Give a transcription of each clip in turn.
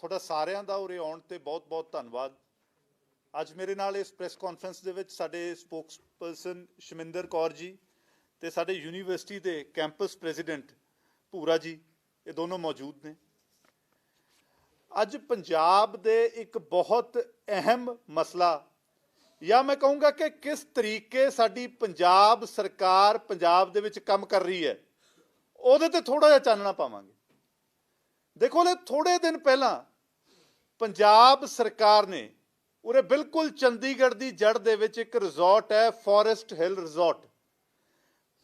ਤੁਹਾਡਾ ਸਾਰਿਆਂ ਦਾ ਉਰੇ ਆਉਣ ਤੇ ਬਹੁਤ-ਬਹੁਤ ਧੰਨਵਾਦ। ਅੱਜ ਮੇਰੇ ਨਾਲ ਇਸ ਪ੍ਰੈਸ ਕਾਨਫਰੰਸ ਦੇ ਵਿੱਚ ਸਾਡੇ ਸਪੋਕਸਪਰਸਨ ਸ਼ਮਿੰਦਰ ਕੌਰ ਜੀ ਤੇ ਸਾਡੇ ਯੂਨੀਵਰਸਿਟੀ ਦੇ ਕੈਂਪਸ ਪ੍ਰੈਜ਼ੀਡੈਂਟ ਭੂਰਾ ਜੀ, ਇਹ ਦੋਨੋਂ ਮੌਜੂਦ ਨੇ। ਅੱਜ ਪੰਜਾਬ ਦੇ ਇੱਕ ਬਹੁਤ ਅਹਿਮ ਮਸਲਾ, ਜਾਂ ਮੈਂ ਕਹੂੰਗਾ ਕਿ ਕਿਸ ਤਰੀਕੇ ਸਾਡੀ ਪੰਜਾਬ ਸਰਕਾਰ ਪੰਜਾਬ ਦੇ ਵਿੱਚ ਕੰਮ ਕਰ ਰਹੀ ਹੈ, ਉਹਦੇ ਤੇ ਥੋੜਾ ਜਿਹਾ ਚਾਨਣਾ ਪਾਵਾਂਗੇ। ਦੇਖੋ ਲੈ ਥੋੜੇ ਦਿਨ ਪਹਿਲਾਂ ਪੰਜਾਬ ਸਰਕਾਰ ਨੇ ਉਰੇ ਬਿਲਕੁਲ ਚੰਡੀਗੜ੍ਹ ਦੀ ਜੜ ਦੇ ਵਿੱਚ ਇੱਕ ਰਿਜ਼ੋਰਟ ਹੈ ਫੋਰੈਸਟ ਹਿਲ ਰਿਜ਼ੋਰਟ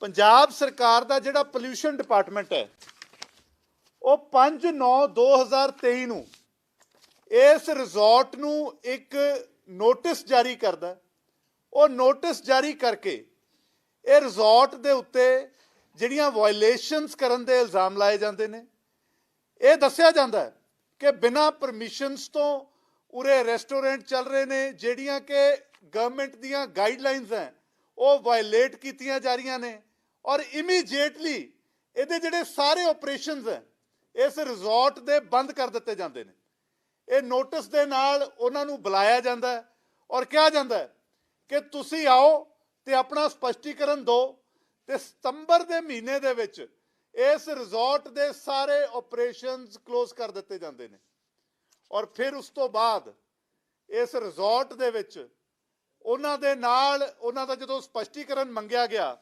ਪੰਜਾਬ ਸਰਕਾਰ ਦਾ ਜਿਹੜਾ ਪੋਲਿਊਸ਼ਨ ਡਿਪਾਰਟਮੈਂਟ ਹੈ, ਉਹ 5/9/2023 ਨੂੰ ਇਸ ਰਿਜ਼ੋਰਟ ਨੂੰ ਇੱਕ ਨੋਟਿਸ ਜਾਰੀ ਕਰਦਾ ਉਹ ਨੋਟਿਸ ਜਾਰੀ ਕਰਕੇ ਇਹ ਰਿਜ਼ੋਰਟ ਦੇ ਉੱਤੇ ਜਿਹੜੀਆਂ ਵਾਇਲੇਸ਼ਨਸ ਕਰਨ ਦੇ ਇਲਜ਼ਾਮ ਲਾਏ ਜਾਂਦੇ ਨੇ। ਇਹ ਦੱਸਿਆ ਜਾਂਦਾ ਹੈ ਕਿ ਬਿਨਾਂ ਪਰਮਿਸ਼ਨਸ ਤੋਂ ਉਰੇ ਰੈਸਟੋਰੈਂਟ ਚੱਲ ਰਹੇ ਨੇ, ਜਿਹੜੀਆਂ ਕਿ ਗਵਰਨਮੈਂਟ ਦੀਆਂ ਗਾਈਡਲਾਈਨਸ ਹੈ, ਉਹ ਵਾਇਲੇਟ ਕੀਤੀਆਂ ਜਾ ਰਹੀਆਂ ਨੇ। ਔਰ ਇਮੀਡੀਏਟਲੀ ਇਹਦੇ ਜਿਹੜੇ ਸਾਰੇ ਆਪਰੇਸ਼ਨਸ ਹੈ, ਇਸ ਰਿਜ਼ੋਰਟ ਦੇ ਬੰਦ ਕਰ ਦਿੱਤੇ ਜਾਂਦੇ ਨੇ। ਇਹ ਨੋਟਿਸ ਦੇ ਨਾਲ ਉਹਨਾਂ ਨੂੰ ਬੁਲਾਇਆ ਜਾਂਦਾ ਹੈ ਔਰ ਕਿਹਾ ਜਾਂਦਾ ਹੈ ਕਿ ਤੁਸੀਂ ਆਓ ਤੇ ਆਪਣਾ ਸਪਸ਼ਟੀਕਰਨ ਦਿਓ ਤੇ ਸਤੰਬਰ ਦੇ ਮਹੀਨੇ ਦੇ ਵਿੱਚ ਇਸ ਰਿਜ਼ੋਰਟ ਦੇ ਸਾਰੇ ਆਪਰੇਸ਼ਨਸ ਕਲੋਜ਼ ਕਰ ਦਿੱਤੇ ਜਾਂਦੇ ਨੇ। ਔਰ ਫਿਰ ਉਸ ਤੋਂ ਬਾਅਦ ਇਸ ਰਿਜ਼ੋਰਟ ਦੇ ਵਿੱਚ ਉਹਨਾਂ ਦੇ ਨਾਲ ਉਹਨਾਂ ਦਾ ਜਦੋਂ ਸਪਸ਼ਟੀਕਰਨ ਮੰਗਿਆ ਗਿਆ,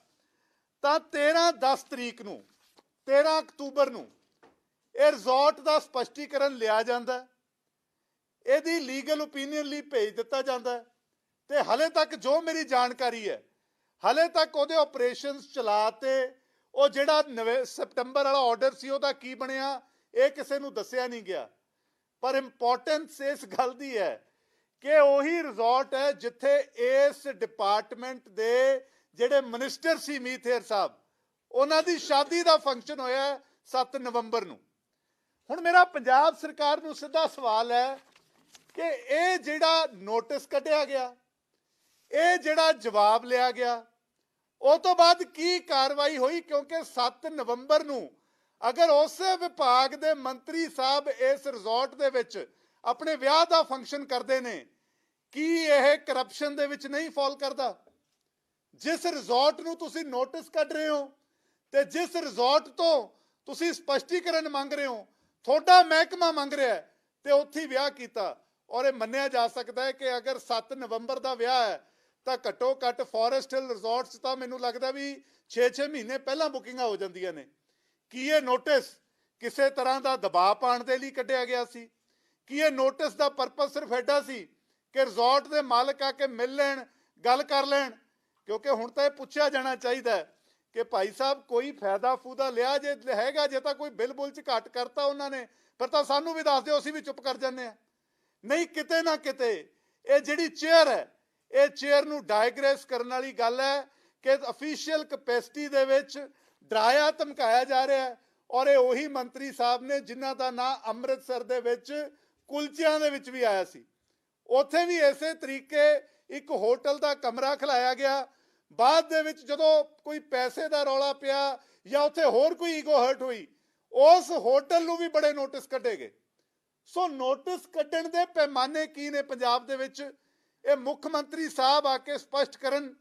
ਤਾਂ 13 10 ਤਰੀਕ ਨੂੰ 13 ਅਕਤੂਬਰ ਨੂੰ ਇਹ ਰਿਜ਼ੋਰਟ ਦਾ ਸਪਸ਼ਟੀਕਰਨ ਲਿਆ ਜਾਂਦਾ। ਇਹਦੀ ਲੀਗਲ ਓਪੀਨੀਅਨ ਲਈ ਭੇਜ ਦਿੱਤਾ ਜਾਂਦਾ। ਹੈ ਤੇ ਹਲੇ ਤੱਕ ਜੋ ਮੇਰੀ ਜਾਣਕਾਰੀ ਹੈ, ਹਲੇ ਤੱਕ ਉਹਦੇ ਆਪਰੇਸ਼ਨਸ ਚਲਾਤੇ ਉਹ ਜਿਹੜਾ ਨਵੇਂ ਸਪਟੰਬਰ ਵਾਲਾ ਆਰਡਰ ਸੀ, ਉਹਦਾ ਕੀ ਬਣਿਆ? ਇਹ ਕਿਸੇ ਨੂੰ ਦੱਸਿਆ ਨਹੀਂ ਗਿਆ। ਪਰ ਇੰਪੋਰਟੈਂਸ ਇਸ ਗੱਲ ਦੀ ਹੈ ਕਿ ਉਹੀ ਰਿਜ਼ੋਰਟ ਹੈ ਜਿੱਥੇ ਇਸ ਡਿਪਾਰਟਮੈਂਟ ਦੇ ਜਿਹੜੇ ਮਿਨਿਸਟਰ ਸੀ ਮੀਥੇਰ ਸਾਹਿਬ, ਉਹਨਾਂ ਦੀ ਸ਼ਾਦੀ ਦਾ ਫੰਕਸ਼ਨ ਹੋਇਆ ਹੈ 7 ਨਵੰਬਰ ਨੂੰ। ਹੁਣ ਮੇਰਾ ਪੰਜਾਬ ਸਰਕਾਰ ਨੂੰ ਸਿੱਧਾ ਸਵਾਲ ਹੈ ਕਿ ਇਹ ਜਿਹੜਾ ਨੋਟਿਸ ਕੱਢਿਆ ਗਿਆ, ਇਹ ਜਿਹੜਾ ਜਵਾਬ ਲਿਆ ਗਿਆ ਉਹ ਤੋਂ ਬਾਅਦ ਕੀ ਕਾਰਵਾਈ ਹੋਈ? ਕਿਉਂਕਿ 7 ਨਵੰਬਰ ਨੂੰ ਅਗਰ ਉਸੇ ਵਿਭਾਗ ਦੇ ਮੰਤਰੀ ਸਾਹਿਬ ਇਸ ਰਿਜ਼ੋਰਟ ਦੇ ਵਿੱਚ ਆਪਣੇ ਵਿਆਹ ਦਾ ਫੰਕਸ਼ਨ ਕਰਦੇ ਨੇ, ਕੀ ਇਹ ਕਰਪਸ਼ਨ ਦੇ ਵਿੱਚ ਨਹੀਂ ਫਾਲ ਕਰਦਾ? ਜਿਸ ਰਿਜ਼ੋਰਟ ਨੂੰ ਤੁਸੀਂ ਨੋਟਿਸ ਕੱਢ ਰਹੇ ਹੋ ਤੇ ਜਿਸ ਰਿਜ਼ੋਰਟ ਤੋਂ ਤੁਸੀਂ ਸਪਸ਼ਟੀਕਰਨ ਮੰਗ ਰਹੇ ਹੋ, ਤੁਹਾਡਾ ਮਹਿਕਮਾ ਮੰਗ ਰਿਹਾ ਤੇ ਉੱਥੇ ਵਿਆਹ ਕੀਤਾ। ਔਰ ਇਹ ਮੰਨਿਆ ਜਾ ਸਕਦਾ ਹੈ ਕਿ ਅਗਰ 7 ਨਵੰਬਰ ਦਾ ਵਿਆਹ ਹੈ ਤਾਂ ਘੱਟੋ ਘੱਟ ਫੋਰੈਸਟ ਹਿਲ ਰਿਜ਼ੋਰਟਸ ਤਾਂ ਮੈਨੂੰ ਲੱਗਦਾ ਵੀ 6-6 ਮਹੀਨੇ ਪਹਿਲਾਂ ਬੁਕਿੰਗਾਂ ਹੋ ਜਾਂਦੀਆਂ ਨੇ। ਕੀ ਇਹ ਨੋਟਿਸ ਕਿਸੇ ਤਰ੍ਹਾਂ ਦਾ ਦਬਾਅ ਪਾਉਣ ਦੇ ਲਈ ਕੱਢਿਆ ਗਿਆ ਸੀ? ਕੀ ਇਹ ਨੋਟਿਸ ਦਾ ਪਰਪਸ ਸਿਰਫ ਐਡਾ ਸੀ ਕਿ ਰਿਜ਼ੋਰਟ ਦੇ ਮਾਲਕ ਆ ਕੇ ਮਿਲ ਲੈਣ, ਗੱਲ ਕਰ ਲੈਣ? ਕਿਉਂਕਿ ਹੁਣ ਤਾਂ ਇਹ ਪੁੱਛਿਆ ਜਾਣਾ ਚਾਹੀਦਾ ਕਿ ਭਾਈ ਸਾਹਿਬ ਕੋਈ ਫਾਇਦਾ ਫੂਦਾ ਲਿਆ ਜੇ, ਹੈਗਾ ਜੇ ਤਾਂ ਕੋਈ ਬਿੱਲ ਬੁੱਲ ਚ ਘੱਟ ਕਰਤਾ ਉਹਨਾਂ ਨੇ ਪਰ ਤਾਂ ਸਾਨੂੰ ਵੀ ਦੱਸ ਦਿਓ, ਅਸੀਂ ਵੀ ਚੁੱਪ ਕਰ ਜਾਂਦੇ ਆ ਨਹੀਂ, ਕਿਤੇ ਨਾ ਕਿਤੇ ਇਹ ਜਿਹੜੀ ਚੇਅਰ ਹੈ ਇਹ ਚੇਅਰ ਨੂੰ ਡਾਇਗ੍ਰੈਸ ਕਰਨ ਵਾਲੀ ਗੱਲ ਹੈ ਕਿ ਅਫੀਸ਼ੀਅਲ ਕਪੈਸਿਟੀ ਦੇ ਵਿੱਚ ਡਰਾਇਆ, ਧਮਕਾਇਆ ਜਾ ਰਿਹਾ ਹੈ ਔਰ ਇਹ ਉਹੀ ਮੰਤਰੀ ਸਾਹਿਬ ਨੇ ਜਿਨ੍ਹਾਂ ਦਾ ਨਾਂ ਅੰਮ੍ਰਿਤਸਰ ਦੇ ਵਿੱਚ ਕੁਲਚਿਆਂ ਦੇ ਵਿੱਚ ਵੀ ਆਇਆ ਸੀ। ਉੱਥੇ ਵੀ ਇਸੇ ਤਰੀਕੇ ਇੱਕ ਹੋਟਲ ਦਾ ਕਮਰਾ ਖਿਲਾਇਆ ਗਿਆ। ਬਾਅਦ ਦੇ ਵਿੱਚ ਜਦੋਂ ਕੋਈ ਪੈਸੇ ਦਾ ਰੌਲਾ ਪਿਆ ਜਾਂ ਉੱਥੇ ਹੋਰ ਕੋਈ ਈਗੋ ਹਰਟ ਹੋਈ, ਉਸ ਹੋਟਲ ਨੂੰ ਵੀ ਬੜੇ ਨੋਟਿਸ ਕੱਢੇ ਗਏ। ਸੋ ਨੋਟਿਸ ਕੱਢਣ ਦੇ ਪੈਮਾਨੇ ਕੀ ਨੇ ਪੰਜਾਬ ਦੇ ਵਿੱਚ? ਇਹ ਮੁੱਖ ਮੰਤਰੀ ਸਾਹਿਬ ਆ ਕੇ ਸਪਸ਼ਟ ਕਰਨ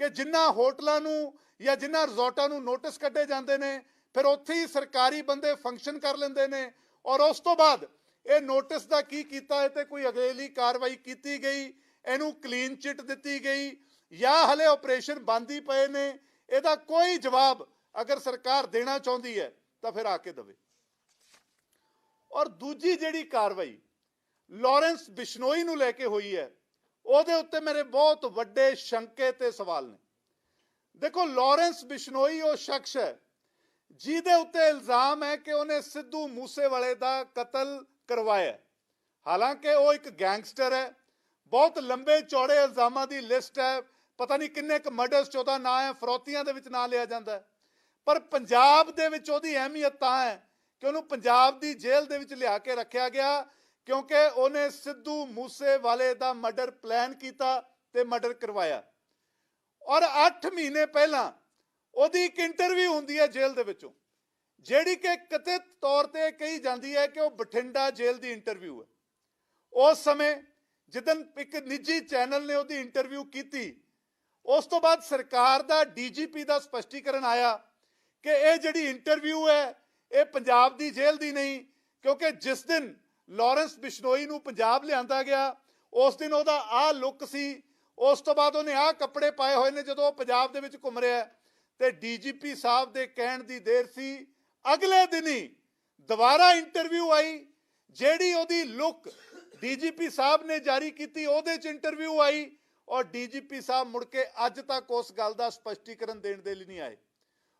ਕਿ ਜਿਨ੍ਹਾਂ ਹੋਟਲਾਂ ਨੂੰ ਜਾਂ ਜਿਨ੍ਹਾਂ ਰਿਜ਼ੋਰਟਾਂ ਨੂੰ ਨੋਟਿਸ ਕੱਢੇ ਜਾਂਦੇ ਨੇ, ਫਿਰ ਉੱਥੇ ਹੀ ਸਰਕਾਰੀ ਬੰਦੇ ਫੰਕਸ਼ਨ ਕਰ ਲੈਂਦੇ ਨੇ ਔਰ ਉਸ ਤੋਂ ਬਾਅਦ ਇਹ ਨੋਟਿਸ ਦਾ ਕੀ ਕੀਤਾ ਹੈ ਤੇ ਕੋਈ ਅਗਲੇਲੀ ਕਾਰਵਾਈ ਕੀਤੀ ਗਈ, ਇਹਨੂੰ ਕਲੀਨ ਚਿੱਟ ਦਿੱਤੀ ਗਈ ਜਾਂ ਹਲੇ ਆਪਰੇਸ਼ਨ ਬੰਦ ਹੀ ਪਏ ਨੇ, ਇਹਦਾ ਕੋਈ ਜਵਾਬ ਅਗਰ ਸਰਕਾਰ ਦੇਣਾ ਚਾਹੁੰਦੀ ਹੈ ਤਾਂ ਫਿਰ ਆ ਕੇ ਦੇਵੇ। ਔਰ ਦੂਜੀ ਜਿਹੜੀ ਕਾਰਵਾਈ ਲਾਰੈਂਸ ਬਿਸ਼ਨੋਈ ਨੂੰ ਲੈ ਕੇ ਹੋਈ ਹੈ ਉਹਦੇ ਉੱਤੇ ਮੇਰੇ ਬਹੁਤ ਵੱਡੇ ਸ਼ੰਕੇ ਤੇ ਸਵਾਲ ਨੇ। ਦੇਖੋ, ਲਾਰੈਂਸ ਬਿਸ਼ਨੋਈ ਉਹ ਸ਼ਖਸ ਹੈ, ਜਿਹਦੇ ਉੱਤੇ ਇਲਜ਼ਾਮ ਹੈ ਕਿ ਉਹਨੇ ਸਿੱਧੂ ਮੂਸੇਵਾਲੇ ਦਾ ਕਤਲ ਕਰਵਾਇਆ। ਹਾਲਾਂਕਿ ਉਹ ਇੱਕ ਗੈਂਗਸਟਰ ਹੈ, ਬਹੁਤ ਲੰਬੇ ਚੌੜੇ ਇਲਜ਼ਾਮਾਂ ਦੀ ਲਿਸਟ ਹੈ, ਪਤਾ ਨਹੀਂ ਕਿੰਨੇ ਕੁ ਮਰਡਰਸ ਚ ਉਹਦਾ ਨਾਂ ਹੈ, ਫਰੋਤੀਆਂ ਦੇ ਵਿੱਚ ਨਾਂ ਲਿਆ ਜਾਂਦਾ ਹੈ। ਪਰ ਪੰਜਾਬ ਦੇ ਵਿੱਚ ਉਹਦੀ ਅਹਿਮੀਅਤ ਤਾਂ ਹੈ ਕਿ ਉਹਨੂੰ ਪੰਜਾਬ ਦੀ ਜੇਲ੍ਹ ਦੇ ਵਿੱਚ ਲਿਆ ਕੇ ਰੱਖਿਆ ਗਿਆ ਕਿਉਂਕਿ ਉਹਨੇ ਸਿੱਧੂ ਮੂਸੇਵਾਲੇ ਦਾ ਮਰਡਰ ਪਲਾਨ ਕੀਤਾ ਤੇ ਮਰਡਰ ਕਰਵਾਇਆ। ਔਰ 8 ਮਹੀਨੇ ਪਹਿਲਾਂ ਉਹਦੀ ਇੱਕ ਇੰਟਰਵਿਊ ਹੁੰਦੀ ਹੈ ਜੇਲ੍ਹ ਦੇ ਵਿੱਚੋਂ, ਜਿਹੜੀ ਕਿ ਕਥਿਤ ਤੌਰ ਤੇ ਕਹੀ ਜਾਂਦੀ ਹੈ ਕਿ ਉਹ ਬਠਿੰਡਾ ਜੇਲ੍ਹ ਦੀ ਇੰਟਰਵਿਊ ਹੈ। ਉਸ ਸਮੇਂ ਜਿੱਦਨ ਇੱਕ ਨਿੱਜੀ ਚੈਨਲ ਨੇ ਉਹਦੀ ਇੰਟਰਵਿਊ ਕੀਤੀ, ਉਸ ਤੋਂ ਬਾਅਦ ਸਰਕਾਰ ਦਾ ਡੀਜੀਪੀ ਦਾ ਸਪਸ਼ਟੀਕਰਨ ਆਇਆ ਕਿ ਇਹ ਜਿਹੜੀ ਇੰਟਰਵਿਊ ਹੈ, ਇਹ ਪੰਜਾਬ ਦੀ ਜੇਲ੍ਹ ਦੀ ਨਹੀਂ, ਕਿਉਂਕਿ ਜਿਸ ਦਿਨ ਲਾਰੈਂਸ ਬਿਸ਼ਨੋਈ ਨੂੰ ਪੰਜਾਬ ਲਿਆਂਦਾ ਗਿਆ। ਉਸ ਦਿਨ ਉਹਦਾ ਆਹ ਲੁੱਕ ਸੀ। ਉਸ ਤੋਂ ਬਾਅਦ ਉਹਨੇ ਆਹ ਕੱਪੜੇ ਪਾਏ ਹੋਏ ਨੇ ਜਦੋਂ ਉਹ ਪੰਜਾਬ ਦੇ ਵਿੱਚ ਘੁੰਮ ਰਿਹਾ ਹੈ। ਤੇ ਡੀਜੀਪੀ ਸਾਹਿਬ ਦੇ ਕਹਿਣ ਦੀ ਦੇਰ ਸੀ। ਅਗਲੇ ਦਿਨ ਹੀ ਦੁਬਾਰਾ ਇੰਟਰਵਿਊ ਆਈ। ਜਿਹੜੀ ਉਹਦੀ ਲੁੱਕ ਡੀਜੀਪੀ ਸਾਹਿਬ ਨੇ ਜਾਰੀ ਕੀਤੀ, ਉਹਦੇ ਚ ਇੰਟਰਵਿਊ ਆਈ। ਔਰ ਡੀਜੀਪੀ ਸਾਹਿਬ ਮੁੜ ਕੇ ਅੱਜ ਤੱਕ ਉਸ ਗੱਲ ਦਾ ਸਪਸ਼ਟੀਕਰਨ ਦੇਣ ਦੇ ਲਈ ਨਹੀਂ ਆਏ।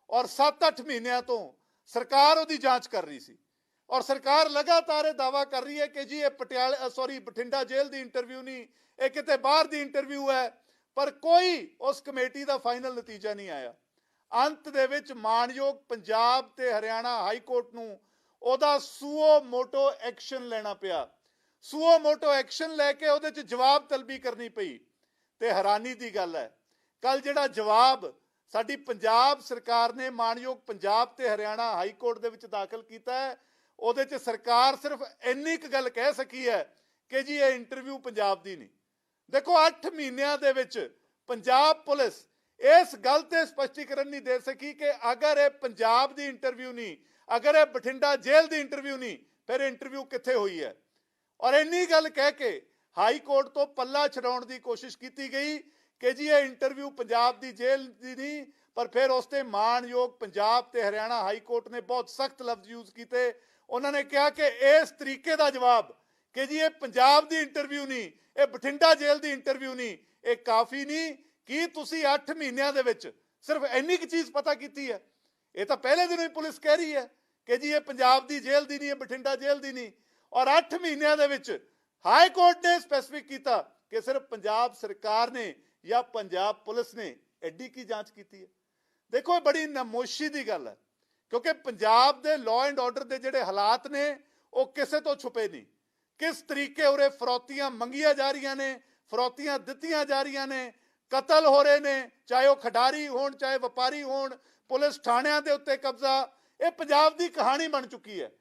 ਔਰ 7-8 ਮਹੀਨਿਆਂ ਤੋਂ ਸਰਕਾਰ ਉਹਦੀ ਜਾਂਚ ਕਰ ਰਹੀ ਸੀ। ਔਰ ਸਰਕਾਰ ਲਗਾਤਾਰ ਇਹ ਦਾਵਾ ਕਰ ਰਹੀ ਹੈ ਕਿ ਜੀ ਇਹ ਪਟਿਆਲਾ ਸੌਰੀ ਬਠਿੰਡਾ ਜੇਲ੍ਹ ਦੀ ਇੰਟਰਵਿਊ ਨਹੀਂ, ਇਹ ਕਿਤੇ ਬਾਹਰ ਦੀ ਇੰਟਰਵਿਊ ਹੈ, ਪਰ ਕੋਈ ਉਸ ਕਮੇਟੀ ਦਾ ਫਾਈਨਲ ਨਤੀਜਾ ਨਹੀਂ ਆਇਆ। ਅੰਤ ਦੇ ਵਿੱਚ ਮਾਨਯੋਗ ਪੰਜਾਬ ਤੇ ਹਰਿਆਣਾ ਹਾਈ ਕੋਰਟ ਨੂੰ ਉਹਦਾ ਸੂਓ ਮੋਟੋ ਐਕਸ਼ਨ ਲੈਣਾ ਪਿਆ। ਸੂਓ ਮੋਟੋ ਐਕਸ਼ਨ ਲੈ ਕੇ ਉਹਦੇ 'ਚ ਜਵਾਬ ਤਲਬੀ ਕਰਨੀ ਪਈ, ਤੇ ਹੈਰਾਨੀ ਦੀ ਗੱਲ ਹੈ। ਕੱਲ ਜਿਹੜਾ ਜਵਾਬ ਸਾਡੀ ਪੰਜਾਬ ਸਰਕਾਰ ਨੇ ਮਾਨਯੋਗ ਪੰਜਾਬ ਤੇ ਹਰਿਆਣਾ ਹਾਈ ਕੋਰਟ ਦੇ ਵਿੱਚ ਦਾਖਲ ਕੀਤਾ ਹੈ ਉਹਦੇ 'ਚ ਸਰਕਾਰ ਸਿਰਫ ਇੰਨੀ ਕੁ ਗੱਲ ਕਹਿ ਸਕੀ ਹੈ ਕਿ ਜੀ ਇਹ ਇੰਟਰਵਿਊ ਪੰਜਾਬ ਦੀ ਨਹੀਂ। ਦੇਖੋ 8 ਮਹੀਨਿਆਂ ਦੇ ਵਿੱਚ ਪੰਜਾਬ ਪੁਲਿਸ ਇਸ ਗੱਲ ਤੇ ਸਪਸ਼ਟੀਕਰਨ ਨਹੀਂ ਦੇ ਸਕੀ ਕਿ ਅਗਰ ਇਹ ਪੰਜਾਬ ਦੀ ਇੰਟਰਵਿਊ ਨਹੀਂ, ਅਗਰ ਇਹ ਬਠਿੰਡਾ ਜੇਲ੍ਹ ਦੀ ਇੰਟਰਵਿਊ ਨਹੀਂ, ਫਿਰ ਇੰਟਰਵਿਊ ਕਿੱਥੇ ਹੋਈ ਹੈ? ਔਰ ਇੰਨੀ ਗੱਲ ਕਹਿ ਕੇ ਹਾਈ ਕੋਰਟ ਤੋਂ ਪੱਲਾ ਛਡਾਉਣ ਦੀ ਕੋਸ਼ਿਸ਼ ਕੀਤੀ ਗਈ ਕਿ ਜੀ ਇਹ ਇੰਟਰਵਿਊ ਪੰਜਾਬ ਦੀ ਜੇਲ੍ਹ ਦੀ ਨਹੀਂ, ਪਰ ਫਿਰ ਉਸ ਤੇ ਮਾਣਯੋਗ ਪੰਜਾਬ ਤੇ ਹਰਿਆਣਾ ਹਾਈ ਕੋਰਟ ਨੇ ਬਹੁਤ ਸਖਤ ਲਫ਼ਜ਼ ਯੂਜ਼ ਕੀਤੇ ਉਹਨਾਂ ਨੇ ਕਿਹਾ ਕਿ ਇਸ ਤਰੀਕੇ ਦਾ ਜਵਾਬ ਕਿ ਜੀ ਇਹ ਪੰਜਾਬ ਦੀ ਇੰਟਰਵਿਊ ਨਹੀਂ, ਇਹ ਬਠਿੰਡਾ ਜੇਲ੍ਹ ਦੀ ਇੰਟਰਵਿਊ ਨਹੀਂ, ਇਹ ਕਾਫੀ ਨਹੀਂ, ਕੀ ਤੁਸੀਂ 8 ਮਹੀਨਿਆਂ ਦੇ ਵਿੱਚ ਸਿਰਫ ਇੰਨੀ ਕੁ ਚੀਜ਼ ਪਤਾ ਕੀਤੀ ਹੈ? ਇਹ ਤਾਂ ਪਹਿਲੇ ਦਿਨੋਂ ਹੀ ਪੁਲਿਸ ਕਹਿ ਰਹੀ ਹੈ ਕਿ ਜੀ ਇਹ ਪੰਜਾਬ ਦੀ ਜੇਲ੍ਹ ਦੀ ਨਹੀਂ, ਇਹ ਬਠਿੰਡਾ ਜੇਲ੍ਹ ਦੀ ਨਹੀਂ। ਔਰ 8 ਮਹੀਨਿਆਂ ਦੇ ਵਿੱਚ ਹਾਈ ਕੋਰਟ ਨੇ ਸਪੈਸੀਫਿਕ ਕੀਤਾ ਕਿ ਸਿਰਫ ਪੰਜਾਬ ਸਰਕਾਰ ਨੇ ਜਾਂ ਪੰਜਾਬ ਪੁਲਿਸ ਨੇ, ਐਡੀ ਕੀ ਜਾਂਚ ਕੀਤੀ ਹੈ? ਦੇਖੋ ਇਹ ਬੜੀ ਨਮੋਸ਼ੀ ਦੀ ਗੱਲ ਹੈ। ਕਿਉਂਕਿ ਪੰਜਾਬ ਦੇ ਲਾਅ ਐਂਡ ਆਰਡਰ ਦੇ ਜਿਹੜੇ ਹਾਲਾਤ ਨੇ, ਉਹ ਕਿਸੇ ਤੋਂ ਛੁਪੇ ਨਹੀਂ। ਕਿਸ ਤਰੀਕੇ ਉਰੇ ਫਰੋਤੀਆਂ ਮੰਗੀਆਂ ਜਾ ਰਹੀਆਂ ਨੇ, ਫਰੋਤੀਆਂ ਦਿੱਤੀਆਂ ਜਾ ਰਹੀਆਂ ਨੇ, ਕਤਲ ਹੋ ਰਹੇ ਨੇ, ਚਾਹੇ ਉਹ ਖਿਡਾਰੀ ਹੋਣ, ਚਾਹੇ ਵਪਾਰੀ ਹੋਣ, ਪੁਲਿਸ ਥਾਣਿਆਂ ਦੇ ਉੱਤੇ ਕਬਜ਼ਾ, ਇਹ ਪੰਜਾਬ ਦੀ ਕਹਾਣੀ ਬਣ ਚੁੱਕੀ ਹੈ।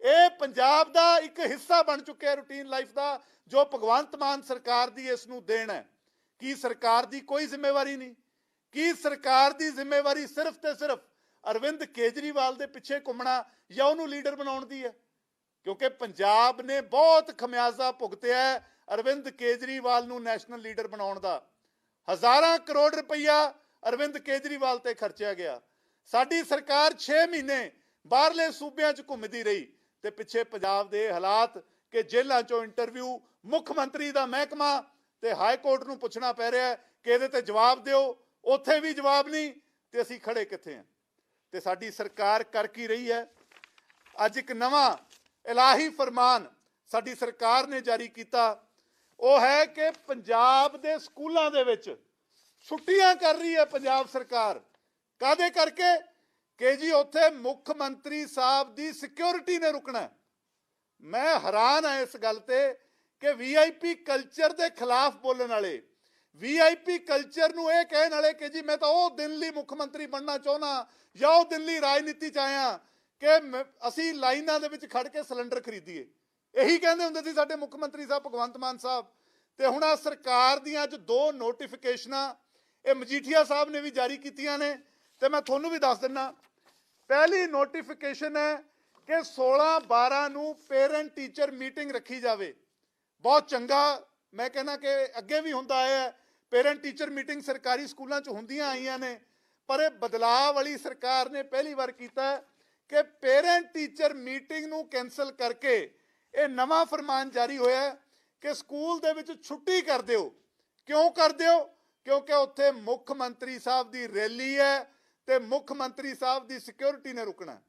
ਇਹ ਪੰਜਾਬ ਦਾ ਇੱਕ ਹਿੱਸਾ ਬਣ ਚੁੱਕਿਆ ਰੂਟੀਨ ਲਾਈਫ ਦਾ, ਜੋ ਭਗਵੰਤ ਮਾਨ ਸਰਕਾਰ ਦੀ ਇਸ ਨੂੰ ਦੇਣ ਹੈ। ਕੀ ਸਰਕਾਰ ਦੀ ਕੋਈ ਜ਼ਿੰਮੇਵਾਰੀ ਨਹੀਂ? ਕੀ ਸਰਕਾਰ ਦੀ ਜ਼ਿੰਮੇਵਾਰੀ ਸਿਰਫ ਤੇ ਸਿਰਫ ਅਰਵਿੰਦ ਕੇਜਰੀਵਾਲ ਦੇ ਪਿੱਛੇ ਘੁੰਮਣਾ ਜਾਂ ਉਹਨੂੰ ਲੀਡਰ ਬਣਾਉਣ ਦੀ ਹੈ? ਕਿਉਂਕਿ ਪੰਜਾਬ ਨੇ ਬਹੁਤ ਖਮਿਆਜ਼ਾ ਭੁਗਤਿਆ ਹੈ ਅਰਵਿੰਦ ਕੇਜਰੀਵਾਲ ਨੂੰ ਨੈਸ਼ਨਲ ਲੀਡਰ ਬਣਾਉਣ ਦਾ। ਹਜ਼ਾਰਾਂ ਕਰੋੜ ਰੁਪਈਆ ਅਰਵਿੰਦ ਕੇਜਰੀਵਾਲ ਤੇ ਖਰਚਿਆ ਗਿਆ। ਸਾਡੀ ਸਰਕਾਰ 6 ਮਹੀਨੇ ਬਾਹਰਲੇ ਸੂਬਿਆਂ 'ਚ ਘੁੰਮਦੀ ਰਹੀ ਤੇ ਪਿੱਛੇ ਪੰਜਾਬ ਦੇ ਹਾਲਾਤ ਕਿ ਜੇਲ੍ਹਾਂ 'ਚੋਂ ਇੰਟਰਵਿਊ, ਮੁੱਖ ਮੰਤਰੀ ਦਾ ਮਹਿਕਮਾ ਤੇ ਹਾਈ ਕੋਰਟ ਨੂੰ ਪੁੱਛਣਾ ਪੈ ਰਿਹਾ ਕਿ ਇਹਦੇ ਤੇ ਜਵਾਬ ਦਿਓ। ਉੱਥੇ ਵੀ ਜਵਾਬ ਨਹੀਂ ਤੇ ਅਸੀਂ ਖੜੇ ਕਿੱਥੇ ਹਾਂ? ਤੇ ਸਾਡੀ ਸਰਕਾਰ ਕਰ ਕੀ ਰਹੀ ਹੈ। ਅੱਜ ਇੱਕ ਨਵਾਂ ਇਲਾਹੀ ਫਰਮਾਨ ਸਾਡੀ ਸਰਕਾਰ ਨੇ ਜਾਰੀ ਕੀਤਾ। ਉਹ ਹੈ ਕਿ ਪੰਜਾਬ ਦੇ ਸਕੂਲਾਂ ਦੇ ਵਿੱਚ ਛੁੱਟੀਆਂ ਕਰ ਰਹੀ ਹੈ ਪੰਜਾਬ ਸਰਕਾਰ। ਕਾਦੇ ਕਰਕੇ? ਕਿ ਜੀ ਉੱਥੇ ਮੁੱਖ ਮੰਤਰੀ ਸਾਹਿਬ ਦੀ ਸਿਕਿਉਰਿਟੀ ਨੇ ਰੁਕਣਾ ਮੈਂ ਹੈਰਾਨ ਆ ਇਸ ਗੱਲ ਤੇ ਕਿ ਵੀਆਈਪੀ ਕਲਚਰ ਦੇ ਖਿਲਾਫ ਬੋਲਣ ਵਾਲੇ ਵੀਆਈਪੀ ਕਲਚਰ ਨੂੰ ਇਹ ਕਹਿਣ ਵਾਲੇ ਕਿ ਜੀ ਮੈਂ ਤਾਂ ਉਹ ਦਿਨ ਲਈ ਮੁੱਖ ਮੰਤਰੀ ਬਣਨਾ ਚਾਹੁੰਦਾ ਜਾਂ ਉਹ ਦਿਨ ਲਈ ਰਾਜਨੀਤੀ ਚ ਆਇਆ ਕਿ ਅਸੀਂ ਲਾਈਨਾਂ ਦੇ ਵਿੱਚ ਖੜ ਕੇ ਸਿਲੰਡਰ ਖਰੀਦੀਏ। ਇਹੀ ਕਹਿੰਦੇ ਹੁੰਦੇ ਸੀ ਸਾਡੇ ਮੁੱਖ ਮੰਤਰੀ ਸਾਹਿਬ, ਭਗਵੰਤ ਮਾਨ ਸਾਹਿਬ। ਤੇ ਹੁਣ ਆ ਸਰਕਾਰ ਦੀਆਂ ਅੱਜ ਦੋ ਨੋਟੀਫਿਕੇਸ਼ਨਾਂ ਇਹ ਮਜੀਠੀਆ ਸਾਹਿਬ ਨੇ ਵੀ ਜਾਰੀ ਕੀਤੀਆਂ ਨੇ। ਤੇ ਮੈਂ ਤੁਹਾਨੂੰ ਵੀ ਦੱਸ ਦਿੰਨਾ ਪਹਿਲੀ ਨੋਟੀਫਿਕੇਸ਼ਨ ਹੈ ਕਿ 16 12 ਨੂੰ ਪੇਰੈਂਟ ਟੀਚਰ ਮੀਟਿੰਗ ਰੱਖੀ ਜਾਵੇ। ਬਹੁਤ ਚੰਗਾ ਮੈਂ ਕਹਿੰਦਾ ਕਿ ਅੱਗੇ ਵੀ ਹੁੰਦਾ ਆਇਆ ਹੈ ਪੇਰੈਂਟ ਟੀਚਰ ਮੀਟਿੰਗ ਸਰਕਾਰੀ ਸਕੂਲਾਂ 'ਚ ਹੁੰਦੀਆਂ ਆਈਆਂ ਨੇ, ਪਰ ਇਹ ਬਦਲਾਅ ਵਾਲੀ ਸਰਕਾਰ ਨੇ ਪਹਿਲੀ ਵਾਰ ਕੀਤਾ ਕਿ ਪੇਰੈਂਟ ਟੀਚਰ ਮੀਟਿੰਗ ਨੂੰ ਕੈਨਸਲ ਕਰਕੇ ਇਹ ਨਵਾਂ ਫਰਮਾਨ ਜਾਰੀ ਹੋਇਆ ਕਿ ਸਕੂਲ ਦੇ ਵਿੱਚ ਛੁੱਟੀ ਕਰ ਦਿਓ। ਕਿਉਂ ਕਰ ਦਿਓ? ਕਿਉਂਕਿ ਉੱਥੇ ਮੁੱਖ ਮੰਤਰੀ ਸਾਹਿਬ ਦੀ ਰੈਲੀ ਹੈ ਤੇ ਮੁੱਖ ਮੰਤਰੀ ਸਾਹਿਬ ਦੀ ਸਿਕਿਉਰਿਟੀ ਨੇ ਰੁਕਣਾ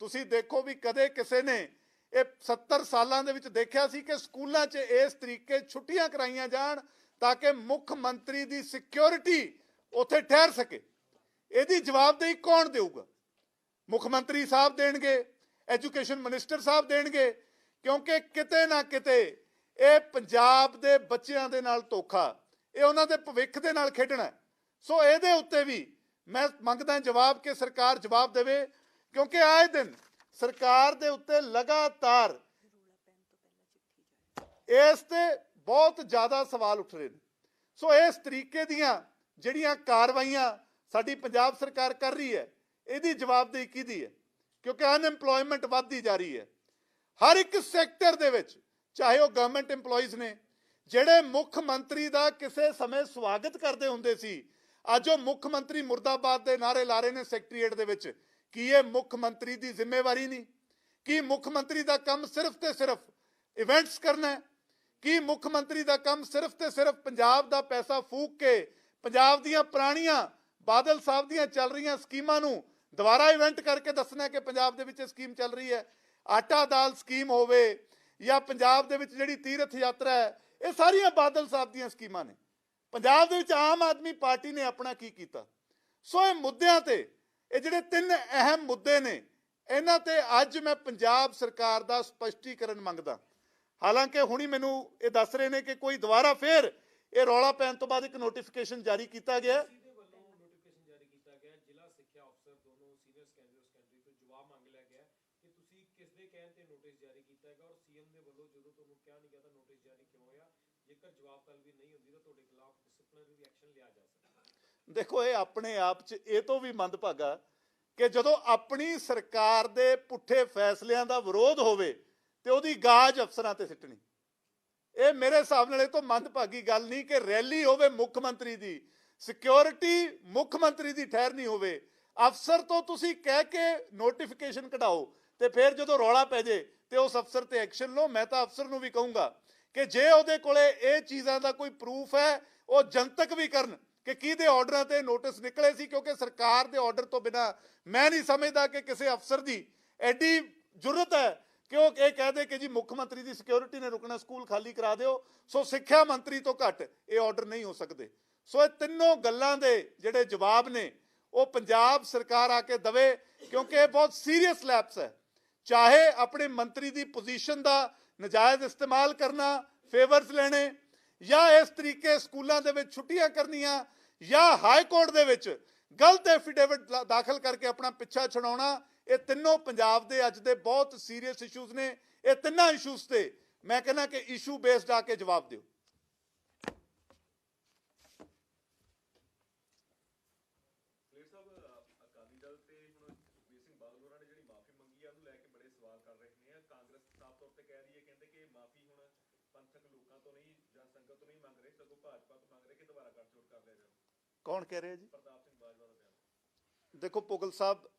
ਤੁਸੀਂ ਦੇਖੋ ਵੀ ਕਦੇ ਕਿਸੇ ਨੇ ਇਹ 70 ਸਾਲਾਂ ਦੇ ਵਿੱਚ ਦੇਖਿਆ ਸੀ ਕਿ ਸਕੂਲਾਂ 'ਚ ਇਸ ਤਰੀਕੇ ਛੁੱਟੀਆਂ ਕਰਾਈਆਂ ਜਾਣ ਤਾਂ ਕਿ ਮੁੱਖ ਮੰਤਰੀ ਦੀ ਸਿਕਿਉਰਿਟੀ ਉੱਥੇ ਠਹਿਰ ਸਕੇ। ਇਹਦੀ ਜਵਾਬਦੇਹੀ ਕੌਣ ਦੇਊਗਾ? ਮੁੱਖ ਮੰਤਰੀ ਸਾਹਿਬ ਦੇਣਗੇ, ਐਜੂਕੇਸ਼ਨ ਮਿਨਿਸਟਰ ਸਾਹਿਬ ਦੇਣਗੇ, ਕਿਉਂਕਿ ਕਿਤੇ ਨਾ ਕਿਤੇ ਇਹ ਪੰਜਾਬ ਦੇ ਬੱਚਿਆਂ ਦੇ ਨਾਲ ਧੋਖਾ, ਇਹ ਉਹਨਾਂ ਦੇ ਭਵਿੱਖ ਦੇ ਨਾਲ ਖੇਡਣਾ ਸੋ ਇਹਦੇ ਉੱਤੇ ਵੀ ਮੈਂ ਮੰਗਦਾ ਜਵਾਬ ਕਿ ਸਰਕਾਰ ਜਵਾਬ ਦੇਵੇ, ਕਿਉਂਕਿ ਆਏ ਦਿਨ ਸਰਕਾਰ ਦੇ ਉੱਤੇ ਲਗਾਤਾਰ ਇਸ ਤੇ ਬਹੁਤ ਜ਼ਿਆਦਾ ਸਵਾਲ ਉੱਠ ਰਹੇ ਨੇ। ਸੋ ਇਸ ਤਰੀਕੇ ਦੀਆਂ ਜਿਹੜੀਆਂ ਕਾਰਵਾਈਆਂ ਸਾਡੀ ਪੰਜਾਬ ਸਰਕਾਰ ਕਰ ਰਹੀ ਹੈ, ਇਹਦੀ ਜਵਾਬਦੇਹੀ ਕਿਹਦੀ ਹੈ? ਕਿਉਂਕਿ ਅਨਐਮਪਲੋਇਮੈਂਟ ਵੱਧਦੀ ਜਾ ਰਹੀ ਹੈ। ਹਰ ਇੱਕ ਸੈਕਟਰ ਦੇ ਵਿੱਚ, ਚਾਹੇ ਉਹ ਗਵਰਨਮੈਂਟ EMPLOYEES ਨੇ, ਜਿਹੜੇ ਮੁੱਖ ਮੰਤਰੀ ਦਾ ਕਿਸੇ ਸਮੇਂ ਸਵਾਗਤ ਕਰਦੇ ਹੁੰਦੇ ਸੀ, ਅੱਜ ਉਹ ਮੁੱਖ ਮੰਤਰੀ ਮੁਰਦਾਬਾਦ ਦੇ ਨਾਰੇ ਲਾ ਰਹੇ ਨੇ ਸੈਕਟਰੀਏਟ ਦੇ ਵਿੱਚ। ਕੀ ਇਹ ਮੁੱਖ ਮੰਤਰੀ ਦੀ ਜ਼ਿੰਮੇਵਾਰੀ ਨਹੀਂ? ਕੀ ਮੁੱਖ ਮੰਤਰੀ ਦਾ ਕੰਮ ਸਿਰਫ ਤੇ ਸਿਰਫ ਇਵੈਂਟਸ ਕਰਨਾ ਹੈ? ਕੀ ਮੁੱਖ ਮੰਤਰੀ ਦਾ ਕੰਮ ਸਿਰਫ ਤੇ ਸਿਰਫ ਪੰਜਾਬ ਦਾ ਪੈਸਾ ਫੂਕ ਕੇ ਪੰਜਾਬ ਦੀਆਂ ਪੁਰਾਣੀਆਂ ਬਾਦਲ ਸਾਹਿਬ ਦੀਆਂ ਚੱਲ ਰਹੀਆਂ ਸਕੀਮਾਂ ਨੂੰ ਦੁਬਾਰਾ ਇਵੈਂਟ ਕਰਕੇ ਦੱਸਣਾ ਕਿ ਪੰਜਾਬ ਦੇ ਵਿੱਚ ਇਹ ਸਕੀਮ ਚੱਲ ਰਹੀ ਹੈ? ਆਟਾ ਦਾਲ ਸਕੀਮ ਹੋਵੇ ਜਾਂ ਪੰਜਾਬ ਦੇ ਵਿੱਚ ਜਿਹੜੀ ਤੀਰਥ ਯਾਤਰਾ ਹੈ, ਇਹ ਸਾਰੀਆਂ ਬਾਦਲ ਸਾਹਿਬ ਦੀਆਂ ਸਕੀਮਾਂ ਨੇ। ਪੰਜਾਬ ਦੇ ਵਿੱਚ ਆਮ ਆਦਮੀ ਪਾਰਟੀ ਨੇ ਆਪਣਾ ਕੀ ਕੀਤਾ? ਸੋ ਇਹ ਮੁੱਦਿਆਂ ਤੇ ਇਹ ਜਿਹੜੇ ਤਿੰਨ ਅਹਿਮ ਮੁੱਦੇ ਨੇ, ਇਹਨਾਂ ਤੇ ਅੱਜ ਮੈਂ ਪੰਜਾਬ ਸਰਕਾਰ ਦਾ ਸਪਸ਼ਟੀਕਰਨ ਮੰਗਦਾ। ਹਾਲਾਂਕਿ ਹੁਣੀ ਮੈਨੂੰ ਇਹ ਦੱਸ ਰਹੇ ਨੇ ਕਿ ਕੋਈ ਦੁਬਾਰਾ ਫੇਰ ਇਹ ਰੌਲਾ ਪੈਣ ਤੋਂ ਬਾਅਦ ਇੱਕ ਨੋਟੀਫਿਕੇਸ਼ਨ ਜਾਰੀ ਕੀਤਾ ਗਿਆ ਹੈ। ਦੇ ਵੱਲੋਂ ਨੋਟੀਫਿਕੇਸ਼ਨ ਜਾਰੀ ਕੀਤਾ ਗਿਆ ਹੈ। ਜ਼ਿਲ੍ਹਾ ਸਿੱਖਿਆ ਅਫਸਰ ਦੋਨੋਂ ਸੀਨੀਅਰ ਸੈਕੰਡਰੀ ਔਰ ਸੈਕੰਡਰੀ ਤੋਂ ਜਵਾਬ ਮੰਗ ਲਿਆ ਗਿਆ ਹੈ ਕਿ ਤੁਸੀਂ ਕਿਸ ਦੇ ਕਹਿਣ ਤੇ ਨੋਟਿਸ ਜਾਰੀ ਕੀਤਾ ਹੈਗਾ ਔਰ ਸੀਐਮ ਦੇ ਵੱਲੋਂ ਜਦੋਂ ਤੁਹਾਨੂੰ ਕਿਹਾ ਨਹੀਂ ਗਿਆ ਤਾਂ ਨੋਟਿਸ ਜਾਰੀ ਕਿਉਂ ਹੋਇਆ ਜੇਕਰ ਜਵਾਬ ਤਲਬੀ ਨਹੀਂ ਹੁੰਦੀ ਤਾਂ ਤੁਹਾਡੇ ਖਿਲਾਫ ਡਿਸਪਲਿਨਰੀ ਐਕਸ਼ਨ ਲਿਆ ਜਾ ਸਕਦਾ ਹੈ ਦੇਖੋ, ਇਹ ਆਪਣੇ ਆਪ 'ਚ ਇਹ ਤੋਂ ਵੀ ਮੰਦਭਾਗਾ ਕਿ ਜਦੋਂ ਆਪਣੀ ਸਰਕਾਰ ਦੇ ਪੁੱਠੇ ਫੈਸਲਿਆਂ ਦਾ ਵਿਰੋਧ ਹੋਵੇ ਤੇ ਉਹਦੀ ਗਾਜ ਅਫਸਰਾਂ ਤੇ ਸਿੱਟਣੀ। ਇਹ ਮੇਰੇ ਹਿਸਾਬ ਨਾਲ ਇਹ ਤੋਂ ਮੰਦਭਾਗੀ ਗੱਲ ਨਹੀਂ ਕਿ ਰੈਲੀ ਹੋਵੇ ਮੁੱਖ ਮੰਤਰੀ ਦੀ, ਸਿਕਿਉਰਿਟੀ ਮੁੱਖ ਮੰਤਰੀ ਦੀ ਠਹਿਰਨੀ ਹੋਵੇ। ਅਫਸਰ ਤੋਂ ਤੁਸੀਂ ਕਹਿ ਕੇ ਨੋਟੀਫਿਕੇਸ਼ਨ ਕਢਾਓ ਤੇ ਫਿਰ ਜਦੋਂ ਰੌਲਾ ਪੈ ਜੇ ਤੇ ਉਸ ਅਫਸਰ ਤੇ ਐਕਸ਼ਨ ਲਓ। ਮੈਂ ਤਾਂ ਅਫਸਰ ਨੂੰ ਵੀ ਕਹੂੰਗਾ ਕਿ ਜੇ ਉਹਦੇ ਕੋਲੇ ਇਹ ਚੀਜ਼ਾਂ ਦਾ ਕੋਈ ਪ੍ਰੂਫ ਹੈ, ਉਹ ਜਨਤਕ ਵੀ ਕਰਨ। ਕਿ ਕਿਹਦੇ ਆਰਡਰਾਂ ਤੇ ਨੋਟਿਸ ਨਿਕਲੇ ਸੀ? ਕਿਉਂਕਿ ਸਰਕਾਰ ਦੇ ਆਰਡਰ ਤੋਂ ਬਿਨਾ ਮੈਂ ਨਹੀਂ ਸਮਝਦਾ ਕਿ ਕਿਸੇ ਅਫਸਰ ਦੀ ਐਡੀ ਜ਼ਰੂਰਤ ਹੈ ਕਿ ਉਹ ਇਹ ਕਹਿ ਦੇ ਕਿ ਜੀ ਮੁੱਖ ਮੰਤਰੀ ਦੀ ਸਿਕਿਉਰਿਟੀ ਨੇ ਰੁਕਣਾ, ਸਕੂਲ ਖਾਲੀ ਕਰਾ ਦਿਓ। ਸੋ ਸਿੱਖਿਆ ਮੰਤਰੀ ਤੋਂ ਘੱਟ ਇਹ ਆਰਡਰ ਨਹੀਂ ਹੋ ਸਕਦੇ। ਸੋ ਇਹ ਤਿੰਨੋਂ ਗੱਲਾਂ ਦੇ ਜਿਹੜੇ ਜਵਾਬ ਨੇ, ਉਹ ਪੰਜਾਬ ਸਰਕਾਰ ਆ ਕੇ ਦਵੇ, ਕਿਉਂਕਿ ਇਹ ਬਹੁਤ ਸੀਰੀਅਸ ਲੈਪਸ ਹੈ। ਚਾਹੇ ਆਪਣੇ ਮੰਤਰੀ ਦੀ ਪੋਜੀਸ਼ਨ ਦਾ ਨਜਾਇਜ਼ ਇਸਤੇਮਾਲ ਕਰਨਾ ਫੇਵਰਸ ਲੈਣੇ ਜਾਂ ਇਸ ਤਰੀਕੇ ਸਕੂਲਾਂ ਦੇ ਵਿੱਚ ਛੁੱਟੀਆਂ ਕਰਨੀਆਂ ਜਾਂ ਹਾਈ ਕੋਰਟ ਦੇ ਵਿੱਚ ਗਲਤ ਐਫੀਡੇਵਿਟ ਦਾਖਲ ਕਰਕੇ ਆਪਣਾ ਪਿੱਛਾ ਛਡਾਉਣਾ, ਇਹ ਤਿੰਨੋਂ ਪੰਜਾਬ ਦੇ ਅੱਜ ਦੇ ਬਹੁਤ ਸੀਰੀਅਸ ਇਸ਼ੂਜ਼ ਨੇ। ਇਹ ਤਿੰਨਾਂ ਇਸ਼ੂਜ਼ ਤੇ ਮੈਂ ਕਹਿੰਦਾ ਕਿ ਇਸ਼ੂ ਬੇਸਡ ਆ ਕੇ ਜਵਾਬ ਦਿਓ ਕਲੇਰ ਸਾਹਿਬ ਅ- ਅਕਾਲੀ ਦਲ ਤੇ ਹੁਣ ਸੁਖਬੀਰ ਸਿੰਘ ਬਾਦਲ ਹੋਰਾਂ ਨੇ ਜਿਹੜੀ ਮਾਫੀ ਮੰਗੀ ਆ ਉਹਨੂੰ ਲੈ ਕੇ ਬੜੇ ਸਵਾਲ ਕਰ ਰਹੇ ਨੇ ਕਾਂਗਰਸ ਸਾਫ਼ ਤੌਰ ਤੇ ਕਹਿ ਰਹੀ ਹੈ ਕਹਿੰਦੇ ਕਿ ਮਾਫੀ ਹੁਣ ਪੰਥਕ ਲੋਕਾਂ ਤੋਂ ਨਹੀਂ ਜਾਂ ਸੰਗਤ ਤੋਂ ਨਹੀਂ ਮੰਗ ਰਹੇ ਸਗੋਂ ਭਾਜਪਾ ਤੋਂ ਮੰਗ ਰਹੇ ਕਿ ਦੁਬਾਰਾ ਗੱਠਜੋੜ ਕਰ ਲਿਆ ਜਾਵੇ। ਕੌਣ ਕਹਿ ਰਿਹਾ ਜੀ? ਪ੍ਰਤਾਪ ਸਿੰਘ ਬਾਜਵਾ ਦਾ ਬਿਆਨ। ਦੇਖੋ ਪੁਗਲ ਸਾਹਿਬ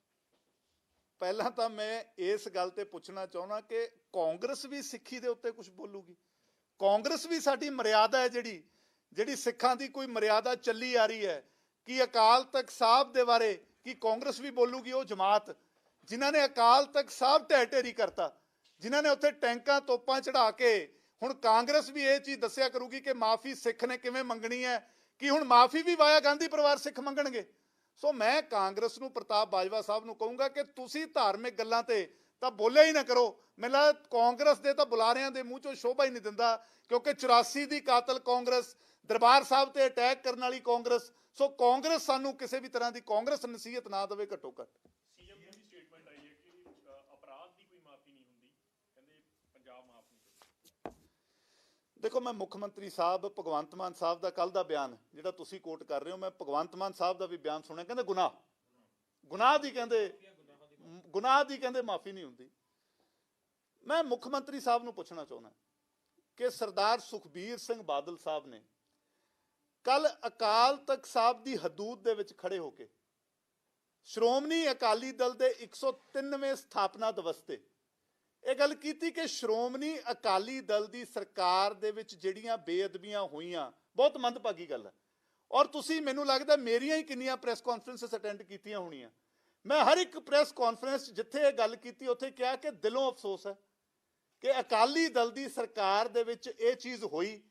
ਪਹਿਲਾਂ ਤਾਂ ਮੈਂ ਇਸ ਗੱਲ ਤੇ ਪੁੱਛਣਾ ਚਾਹੁੰਦਾ ਕਿ ਕਾਂਗਰਸ ਵੀ ਸਿੱਖੀ ਦੇ ਉੱਤੇ ਕੁਝ ਬੋਲੂਗੀ? ਕਾਂਗਰਸ ਵੀ ਸਾਡੀ ਮਰਿਆਦਾ ਹੈ ਜਿਹੜੀ ਜਿਹੜੀ ਸਿੱਖਾਂ ਦੀ ਕੋਈ ਮਰਿਆਦਾ ਚੱਲੀ ਆ ਰਹੀ ਹੈ। ਕਿ ਅਕਾਲ ਤਖਤ ਸਾਹਿਬ ਦੇ ਬਾਰੇ ਕੀ ਕਾਂਗਰਸ ਵੀ ਬੋਲੂਗੀ ਉਹ ਜਮਾਤ? ਜਿਨ੍ਹਾਂ ਨੇ ਅਕਾਲ ਤਖਤ ਸਾਹਿਬ ਢਹਿ ਢੇਰੀ ਕਰਤਾ ਜਿਨ੍ਹਾਂ ਨੇ ਉੱਥੇ ਟੈਂਕਾਂ ਤੋਪਾਂ ਚੜਾ ਕੇ ਹੁਣ ਕਾਂਗਰਸ ਵੀ ਇਹ ਚੀਜ਼ ਦੱਸਿਆ ਕਰੂਗੀ ਕਿ ਮਾਫੀ ਸਿੱਖ ਨੇ ਕਿਵੇਂ ਮੰਗਣੀ ਹੈ, ਕਿ ਹੁਣ ਮਾਫੀ ਵੀ ਵਾਇਆ ਗਾਂਧੀ ਪਰਿਵਾਰ ਸਿੱਖ ਮੰਗਣਗੇ। ਸੋ ਮੈਂ ਕਾਂਗਰਸ ਨੂੰ ਪ੍ਰਤਾਪ ਬਾਜਵਾ ਸਾਹਿਬ ਨੂੰ ਕਹੂੰਗਾ ਕਿ ਤੁਸੀਂ ਧਾਰਮਿਕ ਗੱਲਾਂ ਤੇ ਤਾਂ ਬੋਲਿਆ ਹੀ ਨਾ ਕਰੋ। ਮੈਨੂੰ ਲੱਗਦਾ ਕਾਂਗਰਸ ਦੇ ਤਾਂ ਬੁਲਾਰਿਆਂ ਦੇ ਮੂੰਹ ਚੋਂ ਸ਼ੋਭਾ ਹੀ ਨਹੀਂ ਦਿੰਦਾ, ਕਿਉਂਕਿ 84 ਦੀ ਕਾਤਲ ਕਾਂਗਰਸ, ਦਰਬਾਰ ਸਾਹਿਬ ਤੇ ਅਟੈਕ ਕਰਨ ਵਾਲੀ ਕਾਂਗਰਸ, ਸੋ ਕਾਂਗਰਸ ਸਾਨੂੰ ਕਿਸੇ ਵੀ ਤਰ੍ਹਾਂ ਦੀ ਕਾਂਗਰਸ ਨਸੀਹਤ ਨਾ ਦੇਵੇ ਘੱਟੋ ਘੱਟ। ਸੀਐਮ ਦੀ ਸਟੇਟਮੈਂਟ ਆਈ ਹੈ ਕਿ ਅਪਰਾਧ ਦੀ ਕੋਈ ਮਾਫੀ ਨਹੀਂ ਹੁੰਦੀ, ਕਹਿੰਦੇ ਪੰਜਾਬ ਮਾਫ ਦੇਖੋ, ਮੈਂ ਮੁੱਖ ਮੰਤਰੀ ਸਾਹਿਬ, ਭਗਵੰਤ ਮਾਨ ਸਾਹਿਬ ਦਾ ਕੱਲ ਦਾ ਬਿਆਨ, ਜਿਹੜਾ ਤੁਸੀਂ ਕੋਟ ਕਰ ਰਹੇ ਹੋ, ਮੈਂ ਭਗਵੰਤ ਮਾਨ ਸਾਹਿਬ ਦਾ ਵੀ ਬਿਆਨ ਸੁਣਿਆ। ਕਹਿੰਦੇ ਗੁਨਾਹ। ਗੁਨਾਹ ਦੀ ਕਹਿੰਦੇ, ਗੁਨਾਹ ਦੀ ਕਹਿੰਦੇ ਮਾਫੀ ਨਹੀਂ ਹੁੰਦੀ। ਮੈਂ ਮੁੱਖ ਮੰਤਰੀ ਸਾਹਿਬ ਨੂੰ ਪੁੱਛਣਾ ਚਾਹੁੰਦਾ ਕਿ ਸਰਦਾਰ ਸੁਖਬੀਰ ਸਿੰਘ ਬਾਦਲ ਸਾਹਿਬ ਨੇ ਕੱਲ ਅਕਾਲ ਤਖਤ ਸਾਹਿਬ ਦੀ ਹਦੂਦ ਦੇ ਵਿੱਚ ਖੜੇ ਹੋ ਕੇ ਸ਼੍ਰੋਮਣੀ ਅਕਾਲੀ ਦਲ ਦੇ 103ਵੇਂ ਸਥਾਪਨਾ ਦਿਵਸ ਤੇ ਇਹ ਗੱਲ ਕੀਤੀ ਕਿ ਸ਼੍ਰੋਮਣੀ ਅਕਾਲੀ ਦਲ ਦੀ ਸਰਕਾਰ ਦੇ ਵਿੱਚ ਜਿਹੜੀਆਂ ਬੇਅਦਬੀਆਂ ਹੋਈਆਂ, ਬਹੁਤ ਮੰਦਭਾਗੀ ਗੱਲ ਹੈ। ਔਰ ਤੁਸੀਂ ਮੈਨੂੰ ਲੱਗਦਾ ਮੇਰੀਆਂ ਹੀ ਕਿੰਨੀਆਂ ਪ੍ਰੈਸ ਕਾਨਫਰੰਸਸ ਅਟੈਂਡ ਕੀਤੀਆਂ ਹੋਣੀਆਂ। ਮੈਂ ਹਰ ਇੱਕ ਪ੍ਰੈਸ ਕਾਨਫਰੰਸ ਜਿੱਥੇ ਇਹ ਗੱਲ ਕੀਤੀ, ਉੱਥੇ ਕਿਹਾ ਕਿ ਦਿਲੋਂ ਅਫਸੋਸ ਹੈ ਕਿ ਅਕਾਲੀ ਦਲ ਦੀ ਸਰਕਾਰ ਦੇ ਵਿੱਚ ਇਹ ਚੀਜ਼ ਹੋਈ।